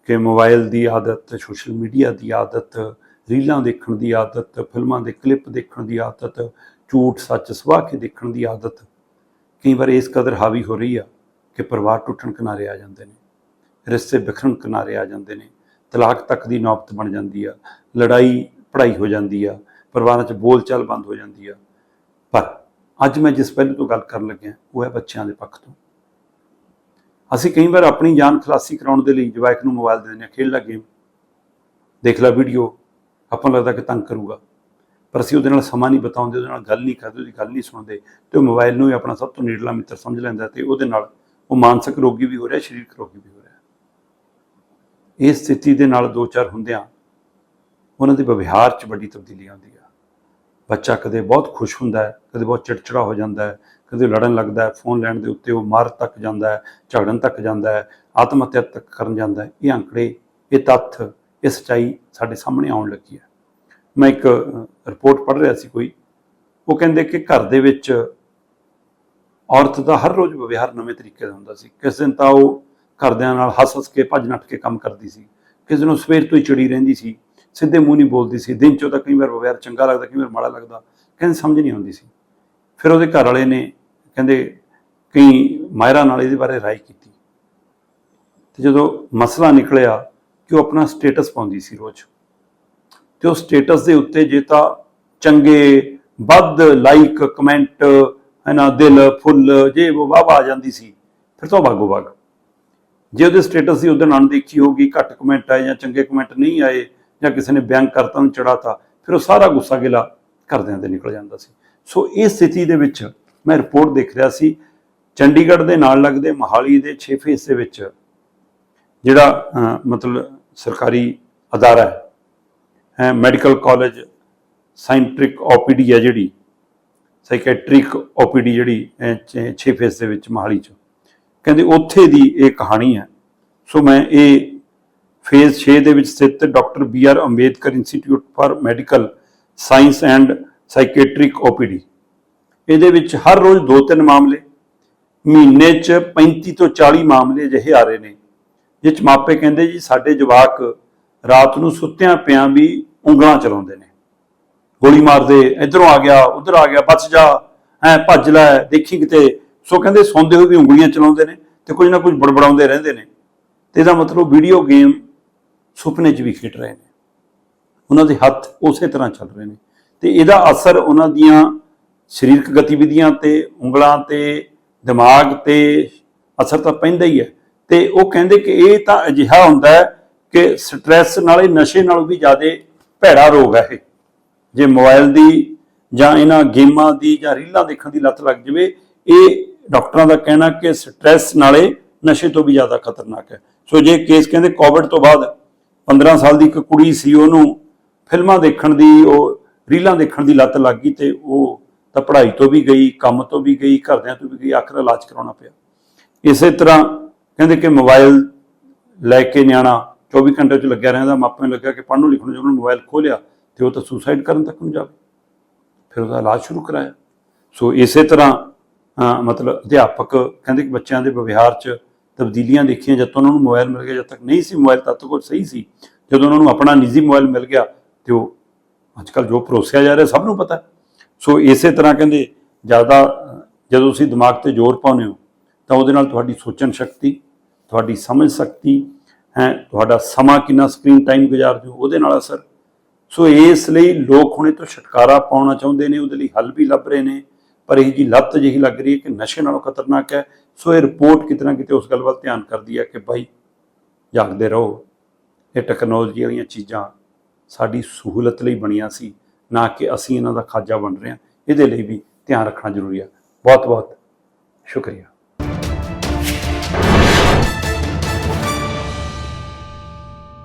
ਕਿ ਮੋਬਾਈਲ ਦੀ ਆਦਤ, ਸੋਸ਼ਲ ਮੀਡੀਆ ਦੀ ਆਦਤ ਰੀਲਾਂ ਦੇਖਣ ਦੀ ਆਦਤ, ਫਿਲਮਾਂ ਦੇ ਕਲਿੱਪ ਦੇਖਣ ਦੀ ਆਦਤ, ਝੂਠ ਸੱਚ ਸਵਾਹ ਕੇ ਦੇਖਣ ਦੀ ਆਦਤ। ਕਈ ਵਾਰ ਇਸ ਕਦਰ ਹਾਵੀ ਹੋ ਰਹੀ ਆ ਕਿ ਪਰਿਵਾਰ ਟੁੱਟਣ ਕਿਨਾਰੇ ਆ ਜਾਂਦੇ ਨੇ, ਰਿਸ਼ਤੇ ਬਿਖਰਨ ਕਿਨਾਰੇ ਆ ਜਾਂਦੇ ਨੇ, ਤਲਾਕ ਤੱਕ ਦੀ ਨੌਬਤ ਬਣ ਜਾਂਦੀ ਆ, ਲੜਾਈ ਪੜਾਈ ਹੋ ਜਾਂਦੀ ਆ, ਪਰਿਵਾਰਾਂ 'ਚ ਬੋਲਚਾਲ ਬੰਦ ਹੋ ਜਾਂਦੀ ਆ। ਪਰ ਅੱਜ ਮੈਂ ਜਿਸ ਪਹਿਲੂ ਤੋਂ ਗੱਲ ਕਰਨ ਲੱਗਿਆ, ਉਹ ਹੈ ਬੱਚਿਆਂ ਦੇ ਪੱਖ ਤੋਂ। ਅਸੀਂ ਕਈ ਵਾਰ ਆਪਣੀ ਜਾਨ ਖਲਾਸੀ ਕਰਾਉਣ ਦੇ ਲਈ ਜਵਾਇਕ ਨੂੰ ਮੋਬਾਈਲ ਦੇ ਦਿੰਦੇ ਹਾਂ ਖੇਡ ਲਾ ਗੇਮ ਦੇਖ ਲੈ ਵੀਡੀਓ ਆਪਾਂ ਨੂੰ ਲੱਗਦਾ ਕਿ ਤੰਗ ਕਰੂਗਾ। ਪਰ ਅਸੀਂ ਉਹਦੇ ਨਾਲ ਸਮਾਂ ਨਹੀਂ ਬਿਤਾਉਂਦੇ, ਉਹਦੇ ਨਾਲ ਗੱਲ ਨਹੀਂ ਕਰਦੇ, ਉਹਦੀ ਗੱਲ ਨਹੀਂ ਸੁਣਦੇ ਤੇ ਉਹ ਮੋਬਾਈਲ ਨੂੰ ਹੀ ਆਪਣਾ ਸਭ ਤੋਂ ਨੇੜਲਾ ਮਿੱਤਰ ਸਮਝ ਲੈਂਦਾ ਤੇ ਉਹਦੇ ਨਾਲ ਉਹ ਮਾਨਸਿਕ ਰੋਗੀ ਵੀ ਹੋ ਰਿਹਾ, ਸਰੀਰਕ ਰੋਗੀ ਵੀ ਹੋ ਰਿਹਾ। ਇਸ ਸਥਿਤੀ ਦੇ ਨਾਲ ਦੋ ਚਾਰ ਹੁੰਦਿਆਂ ਉਹਨਾਂ ਦੇ ਵਿਵਹਾਰ 'ਚ ਵੱਡੀ ਤਬਦੀਲੀ ਆਉਂਦੀ ਆ। ਬੱਚਾ ਕਦੇ ਬਹੁਤ ਖੁਸ਼ ਹੁੰਦਾ ਹੈ, ਕਦੇ ਬਹੁਤ ਚਿੜਚਿੜਾ ਹੋ ਜਾਂਦਾ ਹੈ, ਕਦੇ ਲੜਨ ਲੱਗਦਾ ਹੈ, ਫੋਨ ਲੈਣ ਦੇ ਉੱਤੇ ਉਹ ਮਾਰ ਤੱਕ ਜਾਂਦਾ ਹੈ, ਝਗੜਨ ਤੱਕ ਜਾਂਦਾ ਹੈ ਆਤਮ ਹੱਤਿਆ ਤੱਕ ਕਰਨ ਜਾਂਦਾ ਹੈ। ਇਹ ਅੰਕੜੇ, ਇਹ ਤੱਥ ਇਹ ਸੱਚਾਈ ਸਾਡੇ ਸਾਹਮਣੇ ਆਉਣ ਲੱਗੀ ਹੈ। ਮੈਂ ਇੱਕ ਰਿਪੋਰਟ ਪੜ੍ਹ ਰਿਹਾ ਸੀ ਕੋਈ। ਉਹ ਕਹਿੰਦੇ ਕਿ ਘਰ ਦੇ ਵਿੱਚ ਔਰਤ ਦਾ ਹਰ ਰੋਜ਼ ਵਿਵਹਾਰ ਨਵੇਂ ਤਰੀਕੇ ਦਾ ਹੁੰਦਾ ਸੀ। ਕਿਸ ਦਿਨ ਤਾਂ ਉਹ ਘਰਦਿਆਂ ਨਾਲ ਹੱਸ-ਹੱਸ ਕੇ ਭੱਜ ਨੱਠ ਕੇ ਕੰਮ ਕਰਦੀ ਸੀ। ਕਿਸ ਦਿਨ ਉਹ ਸਵੇਰ ਤੋਂ ਹੀ ਚਿੜੀ ਰਹਿੰਦੀ ਸੀ। ਸਿੱਧੇ ਮੂੰਹ ਨਹੀਂ ਬੋਲਦੀ ਸੀ। ਦਿਨ 'ਚੋਂ ਤਾਂ ਕਈ ਵਾਰ ਵਿਵਹਾਰ ਚੰਗਾ ਲੱਗਦਾ, ਕਈ ਵਾਰ ਮਾੜਾ ਲੱਗਦਾ। ਕਹਿੰਦੇ ਸਮਝ ਨਹੀਂ ਆਉਂਦੀ ਸੀ। ਫਿਰ ਉਹਦੇ ਘਰ ਵਾਲੇ ਨੇ ਕਹਿੰਦੇ ਕਈ ਮਾਇਰਾ ਨਾਲ ਇਹਦੇ ਬਾਰੇ ਰਾਏ ਕੀਤੀ। ਤੇ ਜਦੋਂ ਮਸਲਾ ਨਿਕਲਿਆ ਕਿ ਉਹ ਆਪਣਾ ਸਟੇਟਸ ਪਾਉਂਦੀ ਸੀ ਰੋਜ਼। ਤੇ ਉਹ ਸਟੇਟਸ ਦੇ ਉੱਤੇ ਜੇ ਤਾਂ ਚੰਗੇ, ਵੱਧ ਲਾਈਕ ਕਮੈਂਟ ਹੈ ਨਾ ਦਿਲ, ਫੁੱਲ, ਜੇ ਉਹ ਵਾਹ ਆ ਜਾਂਦੀ ਸੀ, ਫਿਰ ਤਾਂ ਬਾਗੋ ਬਾਗ ਜੇ ਉਹਦੇ ਸਟੇਟਸ ਦੀ ਉਹਦੇ ਨਾਲ ਦੇਖੀ ਹੋਗੀ ਘੱਟ ਕਮੈਂਟ ਆਏ ਜਾਂ ਚੰਗੇ ਕਮੈਂਟ ਨਹੀਂ ਆਏ ਜਾਂ ਕਿਸੇ ਨੇ ਬਿਆਨ ਕਰਤਾ ਨੂੰ ਚੜਾਤਾ ਫਿਰ ਉਹ ਸਾਰਾ ਗੁੱਸਾ ਗਿਲਾ ਘਰਦਿਆਂ ਤੇ ਨਿਕਲ ਜਾਂਦਾ ਸੀ। ਸੋ ਇਹ ਸਥਿਤੀ ਦੇ ਵਿੱਚ ਮੈਂ ਰਿਪੋਰਟ ਦੇਖ ਰਿਹਾ ਸੀ, ਚੰਡੀਗੜ੍ਹ ਦੇ ਨਾਲ ਲੱਗਦੇ ਮਹਾਲੀ ਦੇ 6 ਫੇਸ ਦੇ ਵਿੱਚ, ਜਿਹੜਾ ਮਤਲਬ ਸਰਕਾਰੀ ਅਦਾਰਾ ਹੈ। ਹੈ ਮੈਡੀਕਲ ਕਾਲਜ ਸਾਇੰਟ੍ਰਿਕ ਓਪੀਡੀ ਹੈ ਜਿਹੜੀ। ਸਾਈਕੈਟ੍ਰਿਕ ਓਪੀਡੀ ਜਿਹੜੀ 6 ਫੇਸ ਦੇ ਵਿੱਚ ਮਹਾਲੀ ਚ। ਕਹਿੰਦੇ ਉੱਥੇ ਦੀ ਇਹ ਕਹਾਣੀ ਹੈ। ਸੋ ਮੈਂ ਇਹ ਫੇਸ 6 ਦੇ ਵਿੱਚ ਸਥਿਤ doctor B R Ambedkar institute for medical science and psychiatric OPD ਇਹਦੇ ਵਿੱਚ ਹਰ ਰੋਜ਼ ਦੋ ਤਿੰਨ ਮਾਮਲੇ, ਮਹੀਨੇ 'ਚ 35 ਤੋਂ 40 ਮਾਮਲੇ ਅਜਿਹੇ ਆ ਰਹੇ ਨੇ। ਜਿਸ 'ਚ ਮਾਪੇ ਕਹਿੰਦੇ ਜੀ, ਸਾਡੇ ਜਵਾਕ ਰਾਤ ਨੂੰ ਸੁੱਤਿਆਂ ਪਿਆਂ ਵੀ ਉਂਗਲਾਂ ਚਲਾਉਂਦੇ ਨੇ। ਗੋਲੀ ਮਾਰਦੇ, ਇਧਰੋਂ ਆ ਗਿਆ, ਉਧਰ ਆ ਗਿਆ ਬਚ ਜਾ, ਐ ਭੱਜ ਲੈ, ਦੇਖੀ ਕਿਤੇ। ਸੋ ਕਹਿੰਦੇ ਸੌਂਦੇ ਹੋਏ ਵੀ ਉਂਗਲੀਆਂ ਚਲਾਉਂਦੇ ਨੇ ਤੇ ਕੁਝ ਨਾ ਕੁਝ ਬੜਬੜਾਉਂਦੇ ਰਹਿੰਦੇ ਨੇ। ਤੇ ਇਹਦਾ ਮਤਲਬ ਵੀਡੀਓ ਗੇਮ ਸੁਪਨੇ 'ਚ ਵੀ ਖੇਡ ਰਹੇ ਨੇ। ਉਹਨਾਂ ਦੇ ਹੱਥ ਉਸੇ ਤਰ੍ਹਾਂ ਚੱਲ ਰਹੇ ਨੇ। ਤੇ ਇਹਦਾ ਅਸਰ ਉਹਨਾਂ ਦੀਆਂ ਸਰੀਰਕ ਗਤੀਵਿਧੀਆਂ ਤੇ, ਉਂਗਲਾਂ ਤੇ, ਦਿਮਾਗ ਤੇ ਅਸਰ ਤਾਂ ਪੈਂਦਾ ਹੀ ਹੈ। ਤੇ ਉਹ ਕਹਿੰਦੇ ਕਿ ਇਹ ਤਾਂ ਅਜਿਹਾ ਹੁੰਦਾ ਹੈ ਕਿ ਸਟ੍ਰੈਸ ਨਾਲੇ ਨਸ਼ੇ ਨਾਲੋਂ ਵੀ ਜ਼ਿਆਦਾ ਭੈੜਾ ਰੋਗ ਹੈ ਇਹ। ਜੇ ਮੋਬਾਈਲ ਦੀ ਜਾਂ ਇਹਨਾਂ ਗੇਮਾਂ ਦੀ ਜਾਂ ਰੀਲਾਂ ਦੇਖਣ ਦੀ ਲੱਤ ਲੱਗ ਜਾਵੇ, ਇਹ ਡਾਕਟਰਾਂ ਦਾ ਕਹਿਣਾ ਕਿ ਸਟ੍ਰੈਸ ਨਾਲੇ ਨਸ਼ੇ ਤੋਂ ਵੀ ਜ਼ਿਆਦਾ ਖਤਰਨਾਕ ਹੈ। ਸੋ ਜੇ ਕੇਸ ਕਹਿੰਦੇ ਕੋਵਿਡ ਤੋਂ ਬਾਅਦ 15 ਸਾਲ ਦੀ ਇੱਕ ਕੁੜੀ ਸੀ, ਉਹਨੂੰ ਫਿਲਮਾਂ ਦੇਖਣ ਦੀ, ਉਹ ਰੀਲਾਂ ਦੇਖਣ ਦੀ ਲੱਤ ਲੱਗ ਗਈ ਤੇ ਉਹ ਤਾਂ ਪੜ੍ਹਾਈ ਤੋਂ ਵੀ ਗਈ, ਕੰਮ ਤੋਂ ਵੀ ਗਈ, ਘਰਦਿਆਂ ਤੋਂ ਵੀ ਗਈ, ਆਖਰ ਇਲਾਜ ਕਰਾਉਣਾ ਪਿਆ। ਇਸੇ ਤਰ੍ਹਾਂ ਕਹਿੰਦੇ ਕਿ ਮੋਬਾਈਲ ਲੈ ਕੇ ਨਿਆਣਾ 24 ਘੰਟੇ ਚ ਲੱਗਿਆ ਰਹਿੰਦਾ ਮਾਪਿਆਂ ਨੂੰ ਲੱਗਿਆ ਕਿ ਪੜ੍ਹਨ ਨੂੰ ਲਿਖਣ ਨੂੰ, ਜਦੋਂ ਮੋਬਾਈਲ ਖੋਲਿਆ ਤੇ ਉਹ ਤਾਂ ਸੁਸਾਈਡ ਕਰਨ ਤੱਕ ਨੂੰ ਜਾਵੇ। ਫਿਰ ਉਹਦਾ ਇਲਾਜ ਸ਼ੁਰੂ ਕਰਾਇਆ। ਸੋ ਇਸੇ ਤਰ੍ਹਾਂ ਮਤਲਬ ਅਧਿਆਪਕ ਕਹਿੰਦੇ ਕਿ ਬੱਚਿਆਂ ਦੇ ਵਿਵਹਾਰ 'ਚ ਤਬਦੀਲੀਆਂ ਦੇਖੀਆਂ, ਜਦ ਤੋਂ ਉਹਨਾਂ ਨੂੰ ਮੋਬਾਈਲ ਮਿਲ ਗਿਆ, ਜਦ ਤੱਕ ਨਹੀਂ ਸੀ ਮੋਬਾਈਲ ਤਦ ਤੱਕ ਉਹ ਸਹੀ ਸੀ। ਜਦੋਂ ਉਹਨਾਂ ਨੂੰ ਆਪਣਾ ਨਿੱਜੀ ਮੋਬਾਈਲ ਮਿਲ ਗਿਆ ਤੇ ਉਹ ਅੱਜਕੱਲ ਜੋ ਪਰੋਸਿਆ ਜਾ ਰਿਹਾ ਸਭ ਨੂੰ ਪਤਾ। ਸੋ ਇਸੇ ਤਰ੍ਹਾਂ ਕਹਿੰਦੇ, ਜ਼ਿਆਦਾ ਜਦੋਂ ਤੁਸੀਂ ਦਿਮਾਗ ਤੇ ਜ਼ੋਰ ਪਾਉਂਦੇ ਹੋ, ਤਾਂ ਉਹਦੇ ਨਾਲ ਤੁਹਾਡੀ ਸੋਚਣ ਸ਼ਕਤੀ ਤੁਹਾਡੀ ਸਮਝ ਸ਼ਕਤੀ ਹੈ, ਤੁਹਾਡਾ ਸਮਾਂ ਕਿੰਨਾ ਸਕਰੀਨ ਟਾਈਮ ਗੁਜ਼ਾਰਦੇ ਹੋ ਉਹਦੇ ਨਾਲ ਅਸਰ। ਸੋ ਇਸ ਲਈ ਲੋਕ ਹੁਣ ਇਹ ਤੋਂ ਛੁਟਕਾਰਾ ਪਾਉਣਾ ਚਾਹੁੰਦੇ ਨੇ, ਉਹਦੇ ਲਈ ਹੱਲ ਵੀ ਲੱਭ ਰਹੇ ਨੇ। ਪਰ ਇਹ ਜੀ ਲੱਤ ਜਿਹੀ ਲੱਗ ਰਹੀ ਹੈ ਕਿ ਨਸ਼ੇ ਨਾਲੋਂ ਖਤਰਨਾਕ ਹੈ। ਸੋ ਇਹ ਰਿਪੋਰਟ ਕਿਤੇ ਨਾ ਕਿਤੇ ਉਸ ਗੱਲ ਵੱਲ ਧਿਆਨ ਕਰਦੀ ਹੈ ਕਿ ਭਾਈ ਜਾਗਦੇ ਰਹੋ। ਇਹ ਟੈਕਨੋਲੋਜੀ ਵਾਲੀਆਂ ਚੀਜ਼ਾਂ ਸਾਡੀ ਸਹੂਲਤ ਲਈ ਬਣੀਆਂ ਸੀ, ਨਾ ਕਿ ਅਸੀਂ ਇਹਨਾਂ ਦਾ ਖਾਜਾ ਬਣ ਰਹੇ ਹਾਂ। ਇਹਦੇ ਲਈ ਵੀ ਧਿਆਨ ਰੱਖਣਾ ਜ਼ਰੂਰੀ ਹੈ। ਬਹੁਤ ਬਹੁਤ ਸ਼ੁਕਰੀਆ।